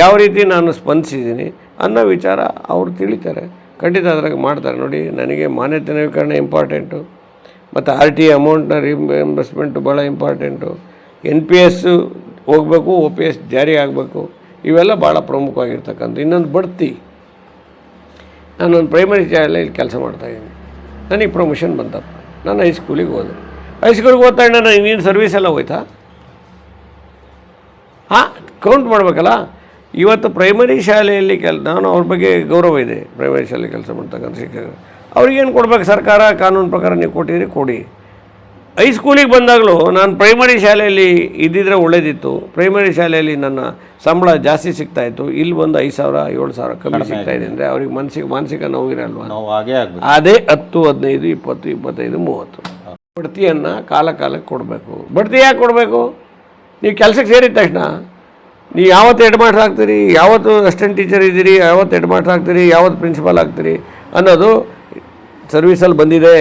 ಯಾವ ರೀತಿ ನಾನು ಸ್ಪಂದಿಸಿದ್ದೀನಿ ಅನ್ನೋ ವಿಚಾರ ಅವರು ತಿಳಿತಾರೆ. ಖಂಡಿತ ಅದ್ರಾಗ ಮಾಡ್ತಾರೆ. ನೋಡಿ, ನನಗೆ ಮಾನ್ಯತೆ ನವೀಕರಣ ಇಂಪಾರ್ಟೆಂಟು, ಮತ್ತು ಆರ್ ಟಿ ಅಮೌಂಟ್ನ ರಿಂಬರ್ಸ್ಮೆಂಟು ಭಾಳ ಇಂಪಾರ್ಟೆಂಟು. ಎನ್ ಪಿ ಎಸ್ಸು ಹೋಗಬೇಕು ಒ ಪಿ ಎಸ್ ಜಾರಿ ಆಗಬೇಕು, ಇವೆಲ್ಲ ಭಾಳ ಪ್ರಮುಖವಾಗಿರ್ತಕ್ಕಂಥ ಇನ್ನೊಂದು ಬಡ್ತಿ. ನಾನೊಂದು ಪ್ರೈಮರಿ ಶಾಲೆಯಲ್ಲಿ ಕೆಲಸ ಮಾಡ್ತಾಯಿದ್ದೀನಿ ನನಗೆ ಪ್ರಮೋಷನ್ ಬಂತಪ್ಪ. ನಾನು ಹೈಸ್ಕೂಲಿಗೆ ಹೋದೆ. ಹೈಸ್ಕೂಲಿಗೆ ಓದ್ತಾ ನಾನು ಇನ್ನೇನು ಸರ್ವಿಸ್ ಎಲ್ಲ ಹೋಯ್ತಾ? ಹಾಂ ಕೌಂಟ್ ಮಾಡಬೇಕಲ್ಲ? ಇವತ್ತು ಪ್ರೈಮರಿ ಶಾಲೆಯಲ್ಲಿ ಕೆಲ ನಾನು ಅವ್ರ ಬಗ್ಗೆ ಗೌರವ ಇದೆ. ಪ್ರೈಮರಿ ಶಾಲೆ ಕೆಲಸ ಮಾಡ್ತಕ್ಕಂಥ ಶಿಕ್ಷಕರು. ಅವ್ರಿಗೇನು ಕೊಡ್ಬೇಕು? ಸರ್ಕಾರ ಕಾನೂನು ಪ್ರಕಾರ ನೀವು ಕೊಟ್ಟಿದ್ರೆ ಕೊಡಿ. ಹೈಸ್ಕೂಲಿಗೆ ಬಂದಾಗಲೂ ನಾನು ಪ್ರೈಮರಿ ಶಾಲೆಯಲ್ಲಿ ಇದ್ದಿದ್ರೆ ಒಳ್ಳೇದಿತ್ತು. ಪ್ರೈಮರಿ ಶಾಲೆಯಲ್ಲಿ ನನ್ನ ಸಂಬಳ ಜಾಸ್ತಿ ಸಿಗ್ತಾಯಿತ್ತು ಇಲ್ಲಿ ಬಂದು ಐದು ಸಾವಿರ ಏಳು ಸಾವಿರ ಕಮ್ಮಿ ಸಿಗ್ತಾ ಇದೆ ಅಂದರೆ ಅವ್ರಿಗೆ ಮನಸ್ಸಿಗೆ ಮಾನಸಿಕ ನೋವಿರಲ್ವ ಅದೇ ಹತ್ತು ಹದಿನೈದು ಇಪ್ಪತ್ತು ಇಪ್ಪತ್ತೈದು ಮೂವತ್ತು. ಬಡ್ತಿಯನ್ನು ಕಾಲ ಕಾಲಕ್ಕೆ ಕೊಡಬೇಕು. ಬಡ್ತಿ ಯಾಕೆ ಕೊಡಬೇಕು? ನೀವು ಕೆಲಸಕ್ಕೆ ಸೇರಿದ ತಕ್ಷಣ ನೀವು ಯಾವತ್ತು ಹೆಡ್ ಮಾಸ್ಟರ್ ಆಗ್ತೀರಿ ಯಾವತ್ತು ಅಸಿಸ್ಟೆಂಟ್ ಟೀಚರ್ ಇದ್ದೀರಿ ಯಾವತ್ತು ಹೆಡ್ ಮಾಸ್ಟರ್ ಆಗ್ತೀರಿ ಯಾವತ್ತು ಪ್ರಿನ್ಸಿಪಾಲ್ ಆಗ್ತೀರಿ ಅನ್ನೋದು ಸರ್ವಿಸಲ್ಲಿ ಬಂದಿದೆ.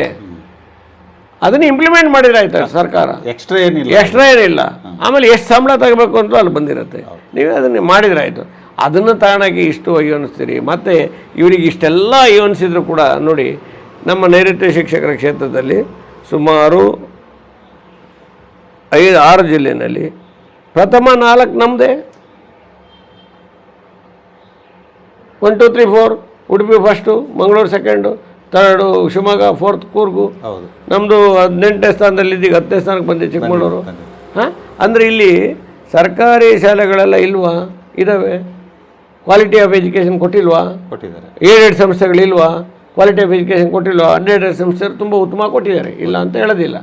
ಅದನ್ನು ಇಂಪ್ಲಿಮೆಂಟ್ ಮಾಡಿದ್ರೆ ಆಯ್ತು ಸರ್ಕಾರ? ಎಕ್ಸ್ಟ್ರಾ ಏನಿಲ್ಲ. ಎಕ್ಸ್ಟ್ರಾ ಏನಿಲ್ಲ. ಆಮೇಲೆ ಎಷ್ಟು ಸಂಬಳ ತಗೋಬೇಕು ಅಂತ ಅಲ್ಲಿ ಬಂದಿರುತ್ತೆ. ನೀವು ಅದನ್ನು ಮಾಡಿದ್ರೆ ಆಯಿತು. ಅದನ್ನು ತಗೊಳಕ್ಕೆ ಇಷ್ಟು ಅಯ್ಯೋನಿಸ್ತೀರಿ ಮತ್ತು ಇವರಿಗೆ ಇಷ್ಟೆಲ್ಲ ಅಯ್ಯೋನಿಸಿದ್ರು ಕೂಡ ನೋಡಿ ನಮ್ಮ ನೈಋತ್ಯ ಶಿಕ್ಷಕರ ಕ್ಷೇತ್ರದಲ್ಲಿ ಸುಮಾರು ಐದು ಆರು ಜಿಲ್ಲೆಯಲ್ಲಿ ಪ್ರಥಮ ನಾಲ್ಕು ನಮ್ಮದೇ one two three four Udupi first Mangaluru second third Shivamogga fourth Coorg ಹೌದು. ನಮ್ಮದು ಹದಿನೆಂಟನೇ ಸ್ಥಾನದಲ್ಲಿ ಇದ್ದೀಗ ಹತ್ತನೇ ಸ್ಥಾನಕ್ಕೆ ಬಂದಿದೆ ಚಿಕ್ಕಮಗಳೂರು. ಹಾಂ? ಅಂದರೆ ಇಲ್ಲಿ ಸರ್ಕಾರಿ ಶಾಲೆಗಳೆಲ್ಲ ಇಲ್ವಾ? ಇದ್ದಾವೆ ಕ್ವಾಲಿಟಿ ಆಫ್ ಎಜುಕೇಷನ್ ಕೊಟ್ಟಿಲ್ವಾ? ಕೊಟ್ಟಿದ್ದಾರೆ. ಏಡೆಡ್ ಸಂಸ್ಥೆಗಳಿಲ್ವಾ? ಕ್ವಾಲಿಟಿ ಆಫ್ ಎಜುಕೇಷನ್ ಕೊಟ್ಟಿಲ್ವಾ? ಅನ್ಎಡೆಡ್ ಸಂಸ್ಥೆ ತುಂಬ ಉತ್ತಮ ಕೊಟ್ಟಿದ್ದಾರೆ. ಇಲ್ಲ ಅಂತ ಹೇಳೋದಿಲ್ಲ.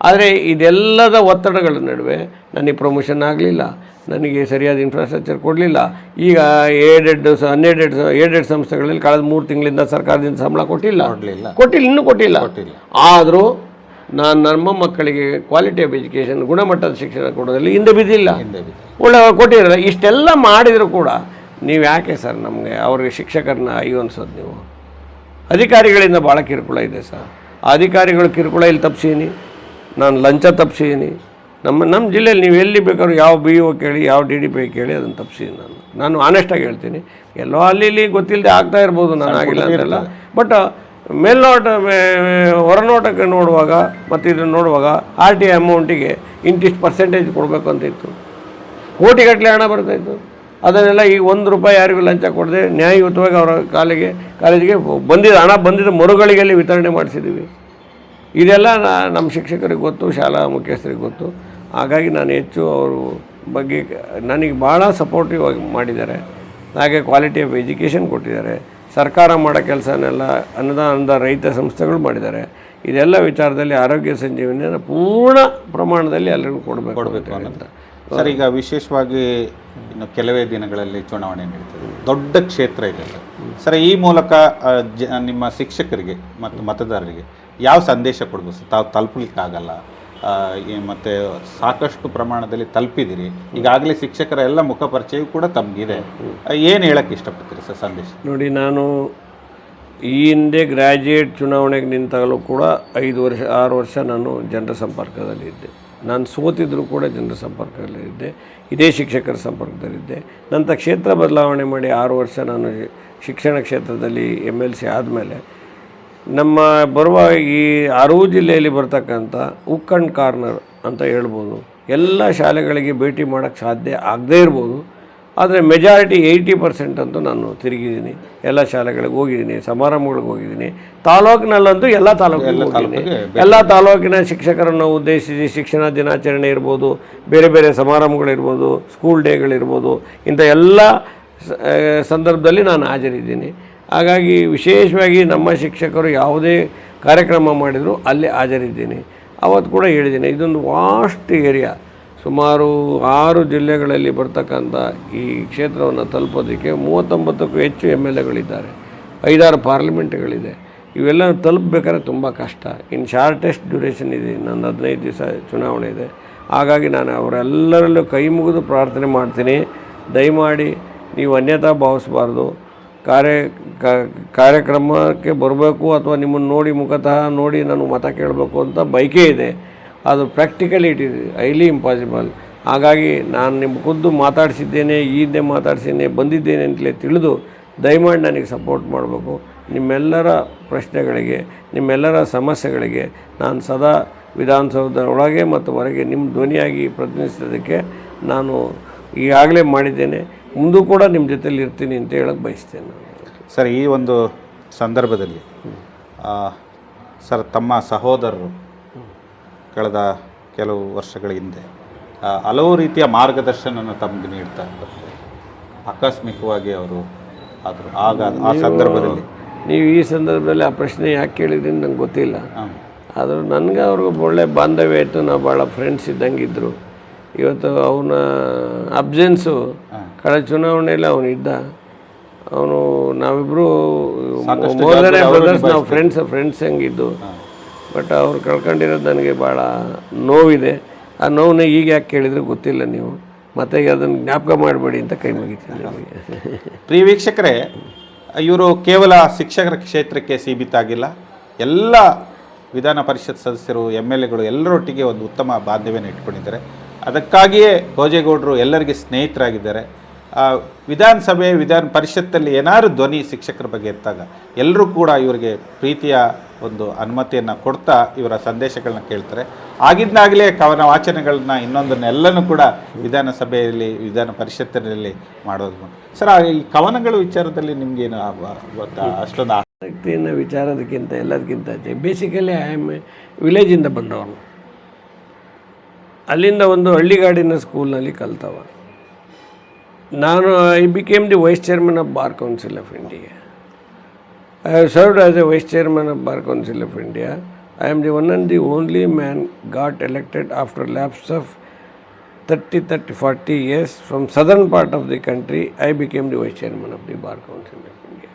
ಆದರೆ ಇದೆಲ್ಲದ ಒತ್ತಡಗಳ ನಡುವೆ ನನಗೆ ಪ್ರಮೋಷನ್ ಆಗಲಿಲ್ಲ. ನನಗೆ ಸರಿಯಾದ ಇನ್ಫ್ರಾಸ್ಟ್ರಕ್ಚರ್ ಕೊಡಲಿಲ್ಲ. ಈಗ ಏಡೆಡ್ ಹನ್ನೆರಡೆಡ್ ಏಡೆಡ್ ಸಂಸ್ಥೆಗಳಲ್ಲಿ ಕಳೆದ ಮೂರು ತಿಂಗಳಿಂದ ಸರ್ಕಾರದಿಂದ ಸಂಬಳ ಕೊಟ್ಟಿಲ್ಲ. ಕೊಟ್ಟಿಲ್ಲ ಇನ್ನೂ ಕೊಟ್ಟಿಲ್ಲ. ಆದರೂ ನಾನು ನಮ್ಮ ಮಕ್ಕಳಿಗೆ ಕ್ವಾಲಿಟಿ ಆಫ್ ಎಜುಕೇಷನ್ ಗುಣಮಟ್ಟದ ಶಿಕ್ಷಣ ಕೊಡೋದ್ರಲ್ಲಿ ಹಿಂದೆ ಬಿದ್ದಿಲ್ಲ. ಒಳ್ಳೆ ಕೊಟ್ಟಿರಲ್ಲ. ಇಷ್ಟೆಲ್ಲ ಮಾಡಿದರೂ ಕೂಡ ನೀವು ಯಾಕೆ ಸರ್ ನಮಗೆ ಅವ್ರಿಗೆ ಶಿಕ್ಷಕರನ್ನ ಅಯ್ಯೋ ಅನ್ಸೋದು ನೀವು? ಅಧಿಕಾರಿಗಳಿಂದ ಭಾಳ ಕಿರುಕುಳ ಇದೆ ಸರ್. ಅಧಿಕಾರಿಗಳು ಕಿರುಕುಳ ಇಲ್ಲಿ ತಪ್ಪಿಸೀನಿ ನಾನು ಲಂಚ ತಪ್ಪಿಸೀನಿ ನಮ್ಮ ನಮ್ಮ ಜಿಲ್ಲೆಯಲ್ಲಿ ನೀವು ಎಲ್ಲಿ ಬೇಕಾದ್ರೂ ಯಾವ ಬಿ ಓ ಕೇಳಿ ಯಾವ ಡಿ ಡಿ ಪಿ ಕೇಳಿ ಅದನ್ನು ತಪ್ಪಿಸೀನಿ ನಾನು. ನಾನು ಆನೆಸ್ಟಾಗಿ ಹೇಳ್ತೀನಿ. ಎಲ್ಲೋ ಅಲ್ಲಿ ಇಲ್ಲಿ ಗೊತ್ತಿಲ್ಲದೆ ಆಗ್ತಾ ಇರ್ಬೋದು ನಾನು ಆಗಿಲ್ಲ ಅಂತೆಲ್ಲ. ಬಟ್ ಮೇಲ್ನೋಟ ಹೊರನೋಟಕ್ಕೆ ನೋಡುವಾಗ ಮತ್ತು ಇದನ್ನು ನೋಡುವಾಗ ಆರ್ ಟಿ ಅಮೌಂಟಿಗೆ ಇಂತಿಷ್ಟು ಪರ್ಸೆಂಟೇಜ್ ಕೊಡಬೇಕು ಅಂತ ಇತ್ತು. ಕೋಟಿಗಟ್ಟಲೆ ಹಣ ಬರ್ತಾಯಿತ್ತು ಅದನ್ನೆಲ್ಲ ಈ ಒಂದು ರೂಪಾಯಿ ಯಾರಿಗೂ ಲಂಚ ಕೊಡದೆ ನ್ಯಾಯಯುತವಾಗಿ ಅವರ ಕಾಲಿಗೆ ಕಾಲೇಜಿಗೆ ಬಂದಿದ್ದ ಹಣ ಬಂದಿದ್ದ ಮರುಗಳಿಗೆಲ್ಲಿ ವಿತರಣೆ ಮಾಡಿಸಿದ್ದೀವಿ. ಇದೆಲ್ಲ ನಮ್ಮ ಶಿಕ್ಷಕರಿಗೆ ಗೊತ್ತು ಶಾಲಾ ಮುಖ್ಯಸ್ಥರಿಗೆ ಗೊತ್ತು. ಹಾಗಾಗಿ ನಾನು ಹೆಚ್ಚು ಅವರು ಬಗ್ಗೆ ನನಗೆ ಭಾಳ ಸಪೋರ್ಟಿವ್ ಆಗಿ ಮಾಡಿದ್ದಾರೆ. ಹಾಗೆ ಕ್ವಾಲಿಟಿ ಆಫ್ ಎಜುಕೇಷನ್ ಕೊಟ್ಟಿದ್ದಾರೆ. ಸರ್ಕಾರ ಮಾಡೋ ಕೆಲಸನೆಲ್ಲ ಅನುದಾನದ ರೈತ ಸಂಸ್ಥೆಗಳು ಮಾಡಿದ್ದಾರೆ. ಇದೆಲ್ಲ ವಿಚಾರದಲ್ಲಿ ಆರೋಗ್ಯ ಸಂಜೀವನಿಯನ್ನು ಪೂರ್ಣ ಪ್ರಮಾಣದಲ್ಲಿ ಎಲ್ಲರಿಗೂ ಕೊಡಬೇಕು ಕೊಡಬೇಕು ಅಂತ ಸರ್ ಈಗ ವಿಶೇಷವಾಗಿ ಇನ್ನು ಕೆಲವೇ ದಿನಗಳಲ್ಲಿ ಚುನಾವಣೆ ನಡೀತದೆ. ದೊಡ್ಡ ಕ್ಷೇತ್ರ ಇದೆ. ಸರ್ ಸರ್ ಈ ಮೂಲಕ ಜ ನಿಮ್ಮ ಶಿಕ್ಷಕರಿಗೆ ಮತ್ತು ಮತದಾರರಿಗೆ ಯಾವ ಸಂದೇಶ ಕೊಡಬೇಕು ಸರ್ ತಾವು ತಲುಪಲಿಕ್ಕಾಗಲ್ಲ ಮತ್ತು ಸಾಕಷ್ಟು ಪ್ರಮಾಣದಲ್ಲಿ ತಲುಪಿದಿರಿ. ಈಗಾಗಲೇ ಶಿಕ್ಷಕರ ಎಲ್ಲ ಮುಖಪರಿಚಯ ಕೂಡ ತಮಗಿದೆ. ಏನು ಹೇಳಕ್ಕೆ ಇಷ್ಟಪಡ್ತೀರಿ ಸರ್ ಸಂದೇಶ? ನೋಡಿ ನಾನು ಈ ಹಿಂದೆ ಗ್ರ್ಯಾಜುಯೇಟ್ ಚುನಾವಣೆಗೆ ನಿಂತಾಗಲೂ ಕೂಡ ಐದು ವರ್ಷ ಆರು ವರ್ಷ ನಾನು ಜನರ ಸಂಪರ್ಕದಲ್ಲಿ ಇದ್ದೆ. ನಾನು ಸೋತಿದ್ರು ಕೂಡ ಜನರ ಸಂಪರ್ಕದಲ್ಲಿದ್ದೆ ಇದೇ ಶಿಕ್ಷಕರ ಸಂಪರ್ಕದಲ್ಲಿದ್ದೆ ನಂತರ ಕ್ಷೇತ್ರ ಬದಲಾವಣೆ ಮಾಡಿ ಆರು ವರ್ಷ ನಾನು ಶಿಕ್ಷಣ ಕ್ಷೇತ್ರದಲ್ಲಿ ಎಂ ಎಲ್ ಸಿ ಆದಮೇಲೆ ನಮ್ಮ ಬರುವ ಈ ಆರೂ ಜಿಲ್ಲೆಯಲ್ಲಿ ಬರ್ತಕ್ಕಂಥ ಉಕ್ಕಣ್ ಕಾರ್ನರ್ ಅಂತ ಹೇಳ್ಬೋದು. ಎಲ್ಲ ಶಾಲೆಗಳಿಗೆ ಭೇಟಿ ಮಾಡೋಕ್ಕೆ ಸಾಧ್ಯ ಆಗದೇ ಇರ್ಬೋದು. ಆದರೆ ಮೆಜಾರಿಟಿ ಏಯ್ಟಿ ಪರ್ಸೆಂಟ್ ಅಂತೂ ನಾನು ತಿರುಗಿದ್ದೀನಿ. ಎಲ್ಲ ಶಾಲೆಗಳಿಗೆ ಹೋಗಿದ್ದೀನಿ ಸಮಾರಂಭಗಳಿಗೆ ಹೋಗಿದ್ದೀನಿ. ತಾಲೂಕಿನಲ್ಲಂತೂ ಎಲ್ಲ ತಾಲೂಕಿನಲ್ಲಿ ಹೋಗಿದ್ದೀನಿ. ಎಲ್ಲ ತಾಲೂಕಿನ ಶಿಕ್ಷಕರನ್ನು ಉದ್ದೇಶಿಸಿ ಶಿಕ್ಷಣ ದಿನಾಚರಣೆ ಇರ್ಬೋದು ಬೇರೆ ಬೇರೆ ಸಮಾರಂಭಗಳಿರ್ಬೋದು ಸ್ಕೂಲ್ ಡೇಗಳಿರ್ಬೋದು ಇಂಥ ಎಲ್ಲ ಸಂದರ್ಭದಲ್ಲಿ ನಾನು ಹಾಜರಿದ್ದೀನಿ. ಹಾಗಾಗಿ ವಿಶೇಷವಾಗಿ ನಮ್ಮ ಶಿಕ್ಷಕರು ಯಾವುದೇ ಕಾರ್ಯಕ್ರಮ ಮಾಡಿದರೂ ಅಲ್ಲಿ ಹಾಜರಿದ್ದೀನಿ. ಅವತ್ತು ಕೂಡ ಹೇಳಿದ್ದೀನಿ, ಇದೊಂದು ವಾಸ್ಟ್ ಏರಿಯಾ ಸುಮಾರು ಆರು ಜಿಲ್ಲೆಗಳಲ್ಲಿ ಬರ್ತಕ್ಕಂಥ ಈ ಕ್ಷೇತ್ರವನ್ನು ತಲುಪೋದಕ್ಕೆ ಮೂವತ್ತೊಂಬತ್ತಕ್ಕೂ ಹೆಚ್ಚು ಎಂ ಎಲ್ ಎಗಳಿದ್ದಾರೆ. ಐದಾರು ಪಾರ್ಲಿಮೆಂಟ್ಗಳಿದೆ. ಇವೆಲ್ಲ ತಲುಪಬೇಕಾದ್ರೆ ತುಂಬ ಕಷ್ಟ. ಇನ್ನು ಶಾರ್ಟೆಸ್ಟ್ ಡ್ಯೂರೇಷನ್ ಇದೆ ನನ್ನ ಹದಿನೈದು ದಿವಸ ಚುನಾವಣೆ ಇದೆ. ಹಾಗಾಗಿ ನಾನು ಅವರೆಲ್ಲರಲ್ಲೂ ಕೈ ಮುಗಿದು ಪ್ರಾರ್ಥನೆ ಮಾಡ್ತೀನಿ. ದಯಮಾಡಿ ನೀವು ಅನ್ಯತಾ ಭಾವಿಸಬಾರ್ದು. ಕಾರ್ಯ ಕಾರ್ಯಕ್ರಮಕ್ಕೆ ಬರಬೇಕು ಅಥವಾ ನಿಮ್ಮನ್ನು ನೋಡಿ ಮುಖತಃ ನೋಡಿ ನಾನು ಮತ ಕೇಳಬೇಕು ಅಂತ ಬಯಕೆ ಇದೆ. ಅದು practically it is highly impossible ಹಾಗಾಗಿ ನಾನು ನಿಮ್ಮ ಖುದ್ದು ಮಾತಾಡಿಸಿದ್ದೇನೆ, ಈ ಹಿಂದೆ ಮಾತಾಡಿಸಿದ್ದೇನೆ, ಬಂದಿದ್ದೇನೆ ಅಂತಲೇ ತಿಳಿದು ದಯಮಾಡಿ ನನಗೆ ಸಪೋರ್ಟ್ ಮಾಡಬೇಕು. ನಿಮ್ಮೆಲ್ಲರ ಪ್ರಶ್ನೆಗಳಿಗೆ, ನಿಮ್ಮೆಲ್ಲರ ಸಮಸ್ಯೆಗಳಿಗೆ ನಾನು ಸದಾ ವಿಧಾನಸೌಧದ ಒಳಗೆ ಮತ್ತು ಹೊರಗೆ ನಿಮ್ಮ ಧ್ವನಿಯಾಗಿ ಪ್ರತಿನಿಧಿಸೋದಕ್ಕೆ ನಾನು ಈಗಾಗಲೇ ಮಾಡಿದ್ದೇನೆ. ಮುಂದೂ ಕೂಡ ನಿಮ್ಮ ಜೊತೆಲಿ ಇರ್ತೀನಿ ಅಂತ ಹೇಳಕ್ಕೆ ಬಯಸ್ತೇನೆ ನಾನು. ಸರ್ ಈ ಒಂದು ಸಂದರ್ಭದಲ್ಲಿ ಸರ್ ತಮ್ಮ ಸಹೋದರರು ಕಳೆದ ಕೆಲವು ವರ್ಷಗಳ ಹಿಂದೆ ಹಲವು ರೀತಿಯ ಮಾರ್ಗದರ್ಶನ ತಮಗೆ ನೀಡ್ತಾ ಇರ್ತಾರೆ ಆಕಸ್ಮಿಕವಾಗಿ ಅವರು ಆದರು ಆಗ ಆ ಸಂದರ್ಭದಲ್ಲಿ ನೀವು ಈ ಸಂದರ್ಭದಲ್ಲಿ ಆ ಪ್ರಶ್ನೆ ಯಾಕೆ ಕೇಳಿದ್ರಿ ನಂಗೆ ಗೊತ್ತಿಲ್ಲ. ಆದರೂ ನನಗೆ ಅವ್ರಿಗೂ ಒಳ್ಳೆ ಬಾಂಧವ್ಯ ಇತ್ತು ನಾವು ಭಾಳ ಫ್ರೆಂಡ್ಸ್ ಇದ್ದಂಗಿದ್ರು. ಇವತ್ತು ಅವನ ಅಬ್ಸೆನ್ಸು ಕಳೆದ ಚುನಾವಣೆಯಲ್ಲಿ ಅವನು ಇದ್ದ. ಅವನು ನಾವಿಬ್ಬರು ಬ್ರದರ್ಸ್ ನಾವು ಫ್ರೆಂಡ್ಸ್ ಫ್ರೆಂಡ್ಸ್ ಹೆಂಗಿದ್ದು. ಬಟ್ ಅವ್ರು ಕಳ್ಕೊಂಡಿರೋದು ನನಗೆ ಭಾಳ ನೋವಿದೆ. ಆ ನೋವನ್ನ ಈಗ ಯಾಕೆ ಕೇಳಿದ್ರೆ ಗೊತ್ತಿಲ್ಲ ನೀವು. ಮತ್ತೆ ಅದನ್ನು ಜ್ಞಾಪಕ ಮಾಡಬೇಡಿ ಅಂತ ಕೈ ಮುಗಿತೀನಿ ಪ್ರಿಯ ವೀಕ್ಷಕರೇ ಇವರು ಕೇವಲ ಶಿಕ್ಷಕರ ಕ್ಷೇತ್ರಕ್ಕೆ ಸೀಮಿತ ಆಗಿಲ್ಲ. ಎಲ್ಲ ವಿಧಾನ ಪರಿಷತ್ ಸದಸ್ಯರು ಎಂ ಎಲ್ ಎಗಳು ಎಲ್ಲರೊಟ್ಟಿಗೆ ಒಂದು ಉತ್ತಮ ಬಾಂಧವ್ಯನ ಇಟ್ಕೊಂಡಿದ್ದಾರೆ. ಅದಕ್ಕಾಗಿಯೇ ಭೋಜೇಗೌಡರು ಎಲ್ಲರಿಗೆ ಸ್ನೇಹಿತರಾಗಿದ್ದಾರೆ. ವಿಧಾನಸಭೆ, ವಿಧಾನ ಪರಿಷತ್ತಲ್ಲಿ ಏನಾದರೂ ಧ್ವನಿ ಶಿಕ್ಷಕರ ಬಗ್ಗೆ ಇದ್ದಾಗ ಎಲ್ಲರೂ ಕೂಡ ಇವರಿಗೆ ಪ್ರೀತಿಯ ಒಂದು ಅನುಮತಿಯನ್ನು ಕೊಡ್ತಾ ಇವರ ಸಂದೇಶಗಳನ್ನ ಕೇಳ್ತಾರೆ. ಆಗಿದ್ದಾಗಲೇ ಕವನ ವಾಚನಗಳನ್ನ ಇನ್ನೊಂದನ್ನೆಲ್ಲನೂ ಕೂಡ ವಿಧಾನಸಭೆಯಲ್ಲಿ, ವಿಧಾನ ಪರಿಷತ್ತಿನಲ್ಲಿ ಮಾಡೋದು ಸರ್ ಈ ಕವನಗಳ ವಿಚಾರದಲ್ಲಿ ನಿಮ್ಗೇನು ಗೊತ್ತಾ? ಅಷ್ಟೊಂದು ಆಸಕ್ತಿಯನ್ನು ವಿಚಾರದಕ್ಕಿಂತ ಎಲ್ಲದಕ್ಕಿಂತ ಬೇಸಿಕಲಿ ಐ ಆಮ್ ವಿಲೇಜಿಂದ ಬಂದವನು. ಅಲ್ಲಿಂದ ಒಂದು ಹಳ್ಳಿಗಾಡಿನ ಸ್ಕೂಲ್ನಲ್ಲಿ ಕಲ್ತವ ನಾನು I became the vice chairman of Bar Council of India I have served as a vice chairman of Bar Council of India I am the one and the only man got elected after lapse of 30, 30, 40 years from southern part of the country, I became the vice chairman of the Bar Council of India.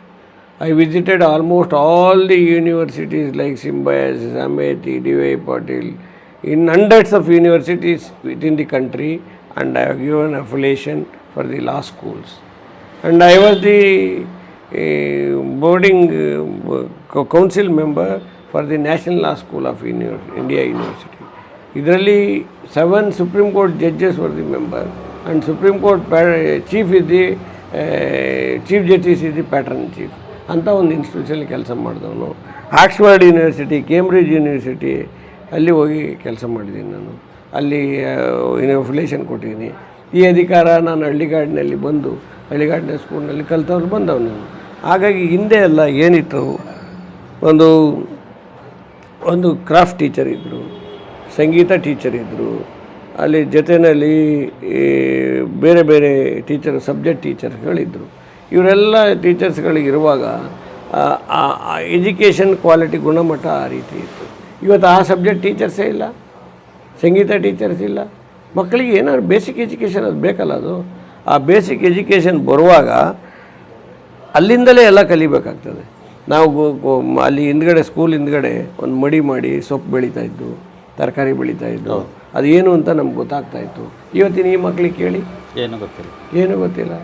I visited almost all the universities like Symbiosis, Amity, D.Y. Patil, in hundreds of universities within the country and I have given affiliation for the law schools. And I was the uh, boarding uh, council member for the National Law School of Univers India University. ಇದರಲ್ಲಿ seven supreme court judges were the member and supreme court ಪ್ಯಾ chief is the chief justice is the patron chief ಅಂತ ಒಂದು ಇನ್ಸ್ಟಿಟ್ಯೂಷನಲ್ಲಿ ಕೆಲಸ ಮಾಡಿದವನು ಆಕ್ಸ್ಫರ್ಡ್ ಯೂನಿವರ್ಸಿಟಿ ಕೇಂಬ್ರಿಡ್ಜ್ ಅಲ್ಲಿ ಹೋಗಿ ಕೆಲಸ ಮಾಡಿದ್ದೀನಿ ನಾನು. ಅಲ್ಲಿ ಇನ್ಫ್ಲೇಷನ್ ಕೊಟ್ಟಿದ್ದೀನಿ ಈ ಅಧಿಕಾರ ನಾನು ಹಳ್ಳಿಗಾಡಿನಲ್ಲಿ ಬಂದು, ಹಳ್ಳಿಗಾಡಿನ ಸ್ಕೂಲ್ನಲ್ಲಿ ಕಲಿತವ್ರು ಬಂದವನು ನಾನು. ಹಾಗಾಗಿ ಹಿಂದೆ ಎಲ್ಲ ಏನಿತ್ತು, ಒಂದು ಒಂದು ಕ್ರಾಫ್ಟ್ ಟೀಚರ್ ಇದ್ದರು ಸಂಗೀತ ಟೀಚರ್ ಇದ್ದರು ಅಲ್ಲಿ ಜೊತೆಯಲ್ಲಿ ಬೇರೆ ಬೇರೆ ಟೀಚರ್ ಸಬ್ಜೆಕ್ಟ್ ಟೀಚರ್ಸ್ಗಳಿದ್ದರು ಇವರೆಲ್ಲ ಟೀಚರ್ಸ್ಗಳಿಗಿರುವಾಗ ಎಜುಕೇಷನ್ ಕ್ವಾಲಿಟಿ ಗುಣಮಟ್ಟ ಆ ರೀತಿ ಇತ್ತು. ಇವತ್ತು ಆ ಸಬ್ಜೆಕ್ಟ್ ಟೀಚರ್ಸೇ ಇಲ್ಲ ಸಂಗೀತ ಟೀಚರ್ಸ್ ಇಲ್ಲ. ಮಕ್ಕಳಿಗೆ ಏನಾದ್ರು ಬೇಸಿಕ್ ಎಜುಕೇಷನ್ ಅದು ಬೇಕಲ್ಲ ಅದು? ಆ ಬೇಸಿಕ್ ಎಜುಕೇಷನ್ ಬರುವಾಗ ಅಲ್ಲಿಂದಲೇ ಎಲ್ಲ ಕಲಿಬೇಕಾಗ್ತದೆ. ನಾವು ಅಲ್ಲಿ ಹಿಂದ್ಗಡೆ ಸ್ಕೂಲ್ ಹಿಂದ್ಗಡೆ ಒಂದು ಮಡಿ ಮಾಡಿ ಸೊಪ್ಪು ಬೆಳೀತಾ ಇದ್ದು ತರಕಾರಿ ಬೆಳೀತಾ ಇದ್ದು ಅದು ಏನು ಅಂತ ನಮ್ಗೆ ಗೊತ್ತಾಗ್ತಾ ಇತ್ತು. ಇವತ್ತಿನ ಈ ಮಕ್ಕಳಿಗೆ ಕೇಳಿ. ಏನು ಗೊತ್ತಿಲ್ಲ. ಏನು ಗೊತ್ತಿಲ್ಲ.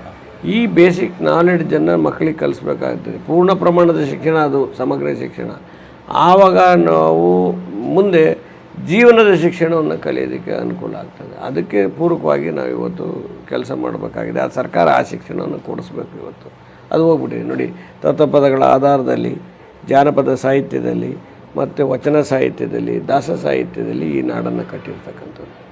ಈ ಬೇಸಿಕ್ ನಾಲೆಡ್ಜನ್ನು ಮಕ್ಕಳಿಗೆ ಕಲಿಸ್ಬೇಕಾಗ್ತದೆ. ಪೂರ್ಣ ಪ್ರಮಾಣದ ಶಿಕ್ಷಣ ಅದು ಸಮಗ್ರ ಶಿಕ್ಷಣ. ಆವಾಗ ನಾವು ಮುಂದೆ ಜೀವನದ ಶಿಕ್ಷಣವನ್ನು ಕಲಿಯೋದಕ್ಕೆ ಅನುಕೂಲ ಆಗ್ತದೆ. ಅದಕ್ಕೆ ಪೂರಕವಾಗಿ ನಾವು ಇವತ್ತು ಕೆಲಸ ಮಾಡಬೇಕಾಗಿದೆ. ಆ ಸರ್ಕಾರ ಆ ಶಿಕ್ಷಣವನ್ನು ಕೊಡಿಸ್ಬೇಕು ಇವತ್ತು. ಅದು ಹೋಗ್ಬಿಟ್ಟಿದೆ. ನೋಡಿ ತತ್ವಪದಗಳ ಆಧಾರದಲ್ಲಿ, ಜಾನಪದ ಸಾಹಿತ್ಯದಲ್ಲಿ, ಮತ್ತು ವಚನ ಸಾಹಿತ್ಯದಲ್ಲಿ, ದಾಸ ಸಾಹಿತ್ಯದಲ್ಲಿ ಈ ನಾಡನ್ನು ಕಟ್ಟಿರ್ತಕ್ಕಂಥದ್ದು.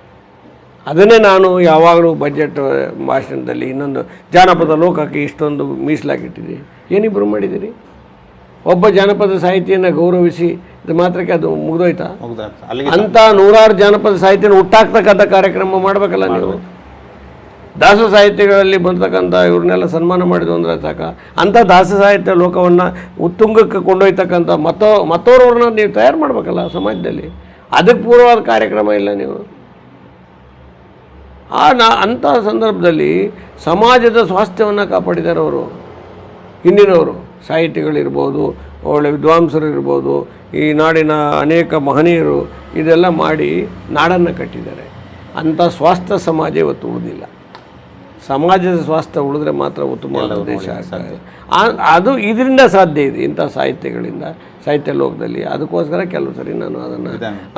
ಅದನ್ನೇ ನಾನು ಯಾವಾಗಲೂ ಬಜೆಟ್ ಭಾಷಣದಲ್ಲಿ ಇನ್ನೊಂದು ಜಾನಪದ ಲೋಕಕ್ಕೆ ಇಷ್ಟೊಂದು ಮೀಸಲಾಗಿಟ್ಟಿದ್ದೀನಿ. ಏನಿಬ್ಬರು ಮಾಡಿದ್ದೀರಿ? ಒಬ್ಬ ಜಾನಪದ ಸಾಹಿತಿಯನ್ನು ಗೌರವಿಸಿ ಇದು ಮಾತ್ರಕ್ಕೆ ಅದು ಮುಗಿದೋಯ್ತಾ? ಅಂತ ಅಂಥ ನೂರಾರು ಜಾನಪದ ಸಾಹಿತ್ಯನ ಹುಟ್ಟಾಕ್ತಕ್ಕಂಥ ಕಾರ್ಯಕ್ರಮ ಮಾಡಬೇಕಲ್ಲ ನೀವು? ದಾಸ ಸಾಹಿತ್ಯಗಳಲ್ಲಿ ಬರ್ತಕ್ಕಂಥ ಇವ್ರನ್ನೆಲ್ಲ ಸನ್ಮಾನ ಮಾಡಿದ್ರು ಅಂದರೆ ಸಾಕ? ಅಂಥ ದಾಸ ಸಾಹಿತ್ಯ ಲೋಕವನ್ನು ಉತ್ತುಂಗಕ್ಕೆ ಕೊಂಡೊಯ್ತಕ್ಕಂಥ ಮತ್ತೋ ಮತ್ತೋರವ್ರನ್ನ ನೀವು ತಯಾರು ಮಾಡಬೇಕಲ್ಲ ಸಮಾಜದಲ್ಲಿ? ಅದಕ್ಕೆ ಪೂರ್ವವಾದ ಕಾರ್ಯಕ್ರಮ ಇಲ್ಲ ನೀವು? ಆ ನಾ ಅಂಥ ಸಂದರ್ಭದಲ್ಲಿ ಸಮಾಜದ ಸ್ವಾಸ್ಥ್ಯವನ್ನು ಕಾಪಾಡಿದ್ದಾರೆ ಅವರು ಹಿಂದಿನವರು. ಸಾಹಿತಿಗಳಿರ್ಬೋದು ಒಳ್ಳೆ ವಿದ್ವಾಂಸರು ಇರ್ಬೋದು ಈ ನಾಡಿನ ಅನೇಕ ಮಹನೀಯರು ಇದೆಲ್ಲ ಮಾಡಿ ನಾಡನ್ನು ಕಟ್ಟಿದ್ದಾರೆ. ಅಂಥ ಸ್ವಾಸ್ಥ್ಯ ಸಮಾಜ ಇವತ್ತು ಉಳಿದಿಲ್ಲ. ಸಮಾಜದ ಸ್ವಾಸ್ಥ್ಯ ಉಳಿದ್ರೆ ಮಾತ್ರ ಉತ್ತಮ ದೇಶ ಆಗ್ತದೆ ಆ- ಅದು ಇದರಿಂದ ಸಾಧ್ಯ ಇದೆ ಇಂಥ ಸಾಹಿತ್ಯಗಳಿಂದ ಸಾಹಿತ್ಯ ಲೋಕದಲ್ಲಿ. ಅದಕ್ಕೋಸ್ಕರ ಕೆಲವು ಸರಿ ನಾನು ಅದನ್ನು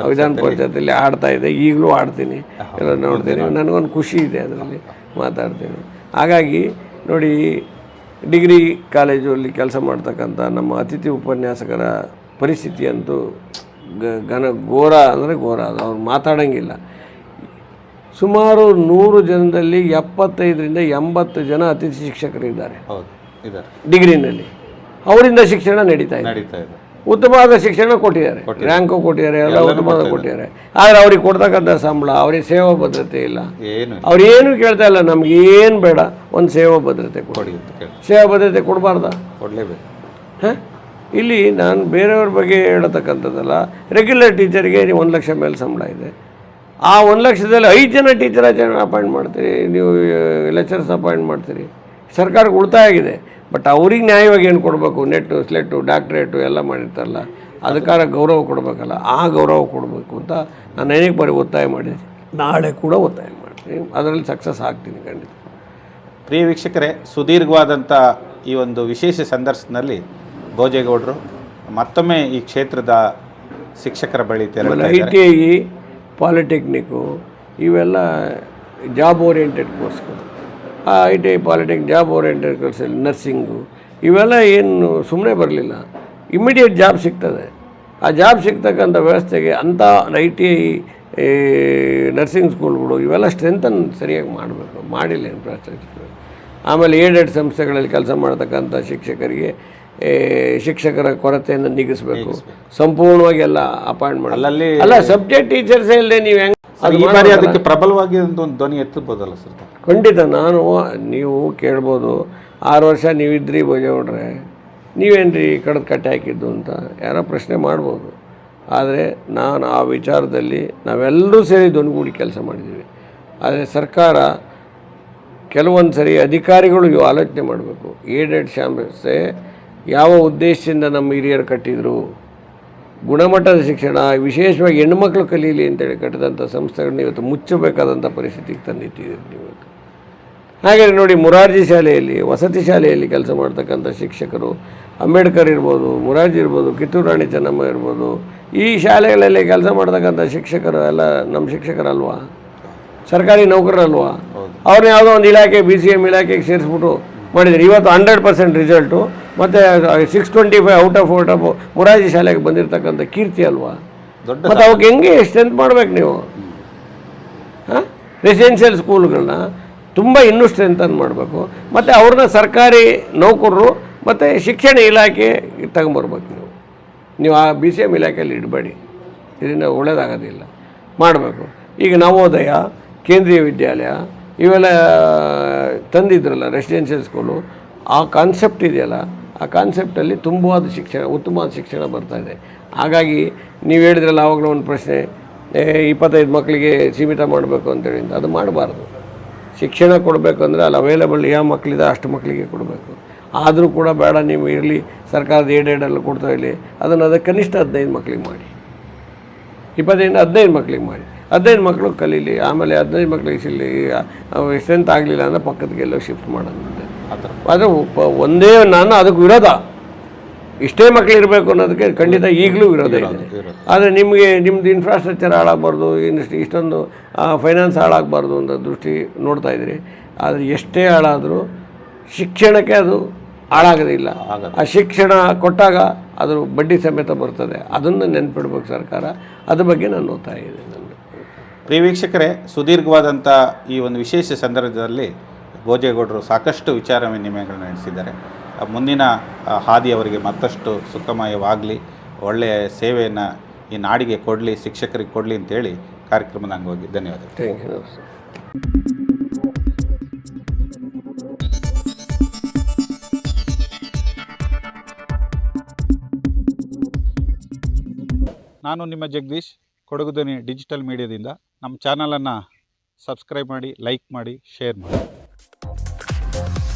ವಿಧಾನ ಪರಿಷತ್ತಲ್ಲಿ ಆಡ್ತಾ ಇದ್ದೆ. ಈಗಲೂ ಆಡ್ತೀನಿ. ಎಲ್ಲ ನೋಡ್ತೀನಿ. ನನಗೊಂದು ಖುಷಿ ಇದೆ ಅದರಲ್ಲಿ ಮಾತಾಡ್ತೀನಿ. ಹಾಗಾಗಿ ನೋಡಿ ಡಿಗ್ರಿ ಕಾಲೇಜಲ್ಲಿ ಕೆಲಸ ಮಾಡ್ತಕ್ಕಂಥ ನಮ್ಮ ಅತಿಥಿ ಉಪನ್ಯಾಸಕರ ಪರಿಸ್ಥಿತಿ ಅಂತೂ ಗ- ಘನ ಘೋರ ಅಂದರೆ ಘೋರ ಅದು ಅವ್ರು ಮಾತಾಡೋಂಗಿಲ್ಲ. ಸುಮಾರು ನೂರು ಜನದಲ್ಲಿ ಎಪ್ಪತ್ತೈದರಿಂದ ಎಂಬತ್ತು ಜನ ಅತಿಥಿ ಶಿಕ್ಷಕರಿದ್ದಾರೆ. ಡಿಗ್ರಿನಲ್ಲಿ. ಅವರಿಂದ ಶಿಕ್ಷಣ ನಡೀತಾ ಇದೆ. ನಡೀತಾ ಇದೆ. ಉತ್ತಮವಾದ ಶಿಕ್ಷಣ ಕೊಟ್ಟಿದ್ದಾರೆ. ರ್ಯಾಂಕು ಕೊಟ್ಟಿದ್ದಾರೆ ಎಲ್ಲ ಉತ್ತಮವಾದ ಕೊಟ್ಟಿದ್ದಾರೆ. ಆದರೆ ಅವ್ರಿಗೆ ಕೊಡ್ತಕ್ಕಂಥ ಸಂಬಳ ಅವ್ರಿಗೆ ಸೇವಾ ಭದ್ರತೆ ಇಲ್ಲ. ಅವ್ರು ಏನು ಕೇಳ್ತಾ ಇಲ್ಲ ನಮ್ಗೆ ಏನು ಬೇಡ ಒಂದು ಸೇವಾ ಭದ್ರತೆ ಕೊಡಿ. ಸೇವಾ ಭದ್ರತೆ ಕೊಡಬಾರ್ದ? ಕೊಡಲೇಬೇಕು. ಹಾಂ? ಇಲ್ಲಿ ನಾನು ಬೇರೆಯವ್ರ ಬಗ್ಗೆ ಹೇಳತಕ್ಕಂಥದ್ದಲ್ಲ ರೆಗ್ಯುಲರ್ ಟೀಚರ್ಗೆ ನೀವು ಒಂದು ಲಕ್ಷ ಮೇಲೆ ಸಂಬಳ ಇದೆ. ಆ ಒಂದು ಲಕ್ಷದಲ್ಲಿ ಐದು ಜನ ಟೀಚರ್ ಜನ ಅಪಾಯಿಂಟ್ ಮಾಡ್ತೀರಿ ನೀವು ಲೆಕ್ಚರ್ಸ್ ಅಪಾಯಿಂಟ್ ಮಾಡ್ತೀರಿ. ಸರ್ಕಾರಕ್ಕೆ ಉಳಿತಾಯ ಆಗಿದೆ. ಬಟ್ ಅವ್ರಿಗೆ ನ್ಯಾಯವಾಗಿ ಏನು ಕೊಡಬೇಕು? ನೆಟ್ಟು ಸ್ಲೆಟ್ಟು ಡಾಕ್ಟ್ರೇಟು ಎಲ್ಲ ಮಾಡಿರ್ತಾರಲ್ಲ ಅದಕ್ಕಾರ ಗೌರವ ಕೊಡಬೇಕಲ್ಲ ಆ ಗೌರವ ಕೊಡಬೇಕು ಅಂತ ನಾನು ಏನೇ ಬಾರಿ ಒತ್ತಾಯ ಮಾಡಿದೆ ನಾಳೆ ಕೂಡ ಒತ್ತಾಯ ಮಾಡ್ತೀನಿ. ಅದರಲ್ಲಿ ಸಕ್ಸಸ್ ಆಗ್ತೀನಿ ಖಂಡಿತ. ಪ್ರಿಯ ವೀಕ್ಷಕರೇ ಸುದೀರ್ಘವಾದಂಥ ಈ ಒಂದು ವಿಶೇಷ ಸಂದರ್ಶನದಲ್ಲಿ ಭೋಜೇಗೌಡರು ಮತ್ತೊಮ್ಮೆ ಈ ಕ್ಷೇತ್ರದ ಶಿಕ್ಷಕರ ಬಳಿ ಐ ಟಿ ಐ ಪಾಲಿಟೆಕ್ನಿಕ್ಕು ಇವೆಲ್ಲ ಜಾಬ್ ಓರಿಯೆಂಟೆಡ್ ಕೋರ್ಸ್ಗಳು I T I polytech job oriented ಕೆಲಸ ನರ್ಸಿಂಗು, ಇವೆಲ್ಲ ಏನು ಸುಮ್ಮನೆ ಬರಲಿಲ್ಲ. ಇಮಿಡಿಯೇಟ್ ಜಾಬ್ ಸಿಗ್ತದೆ. ಆ ಜಾಬ್ ಸಿಗ್ತಕ್ಕಂಥ ವ್ಯವಸ್ಥೆಗೆ ಅಂಥ ಐ ಟಿ ಐ ನರ್ಸಿಂಗ್ ಸ್ಕೂಲ್ಗಳು ಇವೆಲ್ಲ ಸ್ಟ್ರೆಂತನ್ನು ಸರಿಯಾಗಿ ಮಾಡಬೇಕು, ಮಾಡಿಲ್ಲ ಇನ್ಫ್ರಾಸ್ಟ್ರಕ್ಚರ್ ಆಮೇಲೆ ಏಡೆಡ್ ಸಂಸ್ಥೆಗಳಲ್ಲಿ ಕೆಲಸ ಮಾಡತಕ್ಕಂಥ ಶಿಕ್ಷಕರಿಗೆ ಶಿಕ್ಷಕರ ಕೊರತೆಯನ್ನು ನೀಗಿಸಬೇಕು. ಸಂಪೂರ್ಣವಾಗಿ ಎಲ್ಲ ಅಪಾಯಿಂಟ್ ಮಾಡಿ ಅಲ್ಲಲ್ಲಿ ಅಲ್ಲ ಸಬ್ಜೆಕ್ಟ್ ಟೀಚರ್ಸ್ ಇಲ್ಲದೆ ನೀವು ಹೆಂಗೆ ಈ ಬಾರಿ ಅದಕ್ಕೆ ಪ್ರಬಲವಾಗಿ ಒಂದು ಧ್ವನಿ ಸರ್ ಖಂಡಿತ ನಾನು ನೀವು ಕೇಳ್ಬೋದು. ಆರು ವರ್ಷ ನೀವಿದ್ರಿ ಭೋಜೇಗೌಡ್ರೆ ನೀವೇನ್ರಿ ಕಡದ ಕಟ್ಟೆ ಹಾಕಿದ್ದು ಅಂತ ಯಾರೋ ಪ್ರಶ್ನೆ ಮಾಡ್ಬೋದು. ಆದರೆ ನಾನು ಆ ವಿಚಾರದಲ್ಲಿ ನಾವೆಲ್ಲರೂ ಸೇರಿ ಧ್ವನಿಗೂಡಿ ಕೆಲಸ ಮಾಡಿದ್ದೀವಿ. ಆದರೆ ಸರ್ಕಾರ ಕೆಲವೊಂದು ಸರಿ ಅಧಿಕಾರಿಗಳು ಇವು ಆಲೋಚನೆ ಮಾಡಬೇಕು. ಏಡೆಡ್ ಸಂಸ್ಥೆ ಯಾವ ಉದ್ದೇಶದಿಂದ ನಮ್ಮ ಹಿರಿಯರು ಕಟ್ಟಿದರು? ಗುಣಮಟ್ಟದ ಶಿಕ್ಷಣ ವಿಶೇಷವಾಗಿ ಹೆಣ್ಮಕ್ಳು ಕಲೀಲಿ ಅಂತೇಳಿ ಕಟ್ಟಿದಂಥ ಸಂಸ್ಥೆಗಳನ್ನ ಇವತ್ತು ಮುಚ್ಚಬೇಕಾದಂಥ ಪರಿಸ್ಥಿತಿಗೆ ತಂದಿಟ್ಟಿದ್ದೀರಿ ನೀವು ಹಾಗೆ ನೋಡಿ ಮುರಾರ್ಜಿ ಶಾಲೆಯಲ್ಲಿ ವಸತಿ ಶಾಲೆಯಲ್ಲಿ ಕೆಲಸ ಮಾಡ್ತಕ್ಕಂಥ ಶಿಕ್ಷಕರು ಅಂಬೇಡ್ಕರ್ ಇರ್ಬೋದು ಮುರಾರ್ಜಿ ಇರ್ಬೋದು ಕಿತ್ತೂರು ರಾಣಿ ಚೆನ್ನಮ್ಮ ಇರ್ಬೋದು ಈ ಶಾಲೆಗಳಲ್ಲಿ ಕೆಲಸ ಮಾಡ್ತಕ್ಕಂಥ ಶಿಕ್ಷಕರು ಎಲ್ಲ ನಮ್ಮ ಶಿಕ್ಷಕರಲ್ವಾ? ಸರ್ಕಾರಿ ನೌಕರರಲ್ವಾ? ಅವ್ರನ್ನ ಯಾವುದೋ ಒಂದು ಇಲಾಖೆ ಬಿ ಸಿ ಎಂ ಇಲಾಖೆಗೆ ಸೇರಿಸ್ಬಿಟ್ಟು ಮಾಡಿದ್ರು ಇವತ್ತು ಹಂಡ್ರೆಡ್ ಪರ್ಸೆಂಟ್ ರಿಸಲ್ಟು. ಮತ್ತು six twenty five out of out of Morarji ಶಾಲೆಗೆ ಬಂದಿರತಕ್ಕಂಥ ಕೀರ್ತಿ ಅಲ್ವಾ? ಮತ್ತು ಅವಕ್ಕೆ ಹೆಂಗೆ ಸ್ಟ್ರೆಂತ್ ಮಾಡ್ಬೇಕು ನೀವು? ಹಾಂ? ರೆಸಿಡೆನ್ಷಿಯಲ್ ಸ್ಕೂಲ್ಗಳನ್ನ ತುಂಬ ಇನ್ನೂ ಸ್ಟ್ರೆಂತನ್ ಮಾಡಬೇಕು. ಮತ್ತು ಅವ್ರನ್ನ ಸರ್ಕಾರಿ ನೌಕರರು ಮತ್ತು ಶಿಕ್ಷಣ ಇಲಾಖೆ ತಗೊಂಬರ್ಬೇಕು ನೀವು. ನೀವು ಆ ಬಿ ಸಿ ಎಂ ಇಲಾಖೆಯಲ್ಲಿ ಇಡಬೇಡಿ. ಇದರಿಂದ ಒಳ್ಳೇದಾಗೋದಿಲ್ಲ. ಮಾಡಬೇಕು. ಈಗ ನವೋದಯ ಕೇಂದ್ರೀಯ ವಿದ್ಯಾಲಯ ಇವೆಲ್ಲ ತಂದಿದ್ರಲ್ಲ ರೆಸಿಡೆನ್ಷಿಯಲ್ ಸ್ಕೂಲು ಆ ಕಾನ್ಸೆಪ್ಟ್ ಇದೆಯಲ್ಲ? ಆ ಕಾನ್ಸೆಪ್ಟಲ್ಲಿ ತುಂಬವಾದ ಶಿಕ್ಷಣ, ಉತ್ತಮವಾದ ಶಿಕ್ಷಣ ಬರ್ತಾ ಇದೆ. ಹಾಗಾಗಿ ನೀವು ಹೇಳಿದ್ರಲ್ಲ ಆವಾಗಲೂ ಒಂದು ಪ್ರಶ್ನೆ ಇಪ್ಪತ್ತೈದು ಮಕ್ಕಳಿಗೆ ಸೀಮಿತ ಮಾಡಬೇಕು ಅಂತೇಳಿ ಅಂತ ಅದು ಮಾಡಬಾರ್ದು. ಶಿಕ್ಷಣ ಕೊಡಬೇಕು ಅಂದರೆ ಅಲ್ಲಿ ಅವೈಲೇಬಲ್ ಯಾವ ಮಕ್ಕಳಿದೆ ಅಷ್ಟು ಮಕ್ಕಳಿಗೆ ಕೊಡಬೇಕು. ಆದರೂ ಕೂಡ ಬೇಡ, ನೀವು ಇರಲಿ, ಸರ್ಕಾರದ ಏಡೆಡಲ್ಲಿ ಕೊಡ್ತಾ ಇಲ್ಲಿ ಅದನ್ನು ಅದಕ್ಕೆ ಕನಿಷ್ಠ ಹದಿನೈದು ಮಕ್ಕಳಿಗೆ ಮಾಡಿ. ಇಪ್ಪತ್ತೈದು ಹದಿನೈದು ಮಕ್ಕಳಿಗೆ ಮಾಡಿ. ಹದಿನೈದು ಮಕ್ಕಳು ಕಲೀಲಿ, ಆಮೇಲೆ ಹದಿನೈದು ಮಕ್ಕಳಿಗೆ ಸಿಲ್ಲಿ ಸ್ಟ್ರೆಂತ್ ಆಗಲಿಲ್ಲ ಅಂದರೆ ಪಕ್ಕದಗೆಲ್ಲೋ ಶಿಫ್ಟ್ ಮಾಡೋದು ಆ ಥರ ಆದರೆ ಒಂದೇ ನಾನು ಅದಕ್ಕೆ ವಿರೋಧ. ಇಷ್ಟೇ ಮಕ್ಕಳು ಇರಬೇಕು ಅನ್ನೋದಕ್ಕೆ ಖಂಡಿತ ಈಗಲೂ ವಿರೋಧ ಇದೆ. ಆದರೆ ನಿಮಗೆ ನಿಮ್ಮದು ಇನ್ಫ್ರಾಸ್ಟ್ರಕ್ಚರ್ ಹಾಳಾಗಬಾರ್ದು ಇನ್ನಷ್ಟು ಇಷ್ಟೊಂದು ಫೈನಾನ್ಸ್ ಹಾಳಾಗಬಾರ್ದು ಅಂತ ದೃಷ್ಟಿ ನೋಡ್ತಾ ಇದ್ದೀರಿ ಆದರೆ ಎಷ್ಟೇ ಹಾಳಾದರೂ ಶಿಕ್ಷಣಕ್ಕೆ ಅದು ಹಾಳಾಗೋದಿಲ್ಲ. ಆ ಶಿಕ್ಷಣ ಕೊಟ್ಟಾಗ ಅದರ ಬಡ್ಡಿ ಸಮೇತ ಬರ್ತದೆ. ಅದನ್ನು ನೆನ್ಪಿಡ್ಬೇಕು ಸರ್ಕಾರ. ಅದ್ರ ಬಗ್ಗೆ ನಾನು ನೋಡ್ತಾ ಇದ್ದೀನಿ. ಪ್ರಿಯ ವೀಕ್ಷಕರೇ ಸುದೀರ್ಘವಾದಂಥ ಈ ಒಂದು ವಿಶೇಷ ಸಂದರ್ಭದಲ್ಲಿ ಭೋಜೇಗೌಡರು ಸಾಕಷ್ಟು ವಿಚಾರ ವಿನಿಮಯಗಳನ್ನು ನಡೆಸಿದ್ದಾರೆ. ಮುಂದಿನ ಹಾದಿ ಅವರಿಗೆ ಮತ್ತಷ್ಟು ಸುಖಮಯವಾಗಲಿ ಒಳ್ಳೆಯ ಸೇವೆಯನ್ನು ಈ ನಾಡಿಗೆ ಕೊಡಲಿ ಶಿಕ್ಷಕರಿಗೆ ಕೊಡಲಿ ಅಂತೇಳಿ ಕಾರ್ಯಕ್ರಮದ ಅಂಗವಾಗಿ ಧನ್ಯವಾದಗಳು. ಥ್ಯಾಂಕ್ ಯು ನಾನು ನಿಮ್ಮ ಜಗದೀಶ್ ಕೊಡಗುದನಿ ಡಿಜಿಟಲ್ ಮೀಡಿಯಾದಿಂದ. ನಮ್ಮ ಚಾನಲನ್ನು ಸಬ್ಸ್ಕ್ರೈಬ್ ಮಾಡಿ ಲೈಕ್ ಮಾಡಿ ಶೇರ್ ಮಾಡಿ. Bye.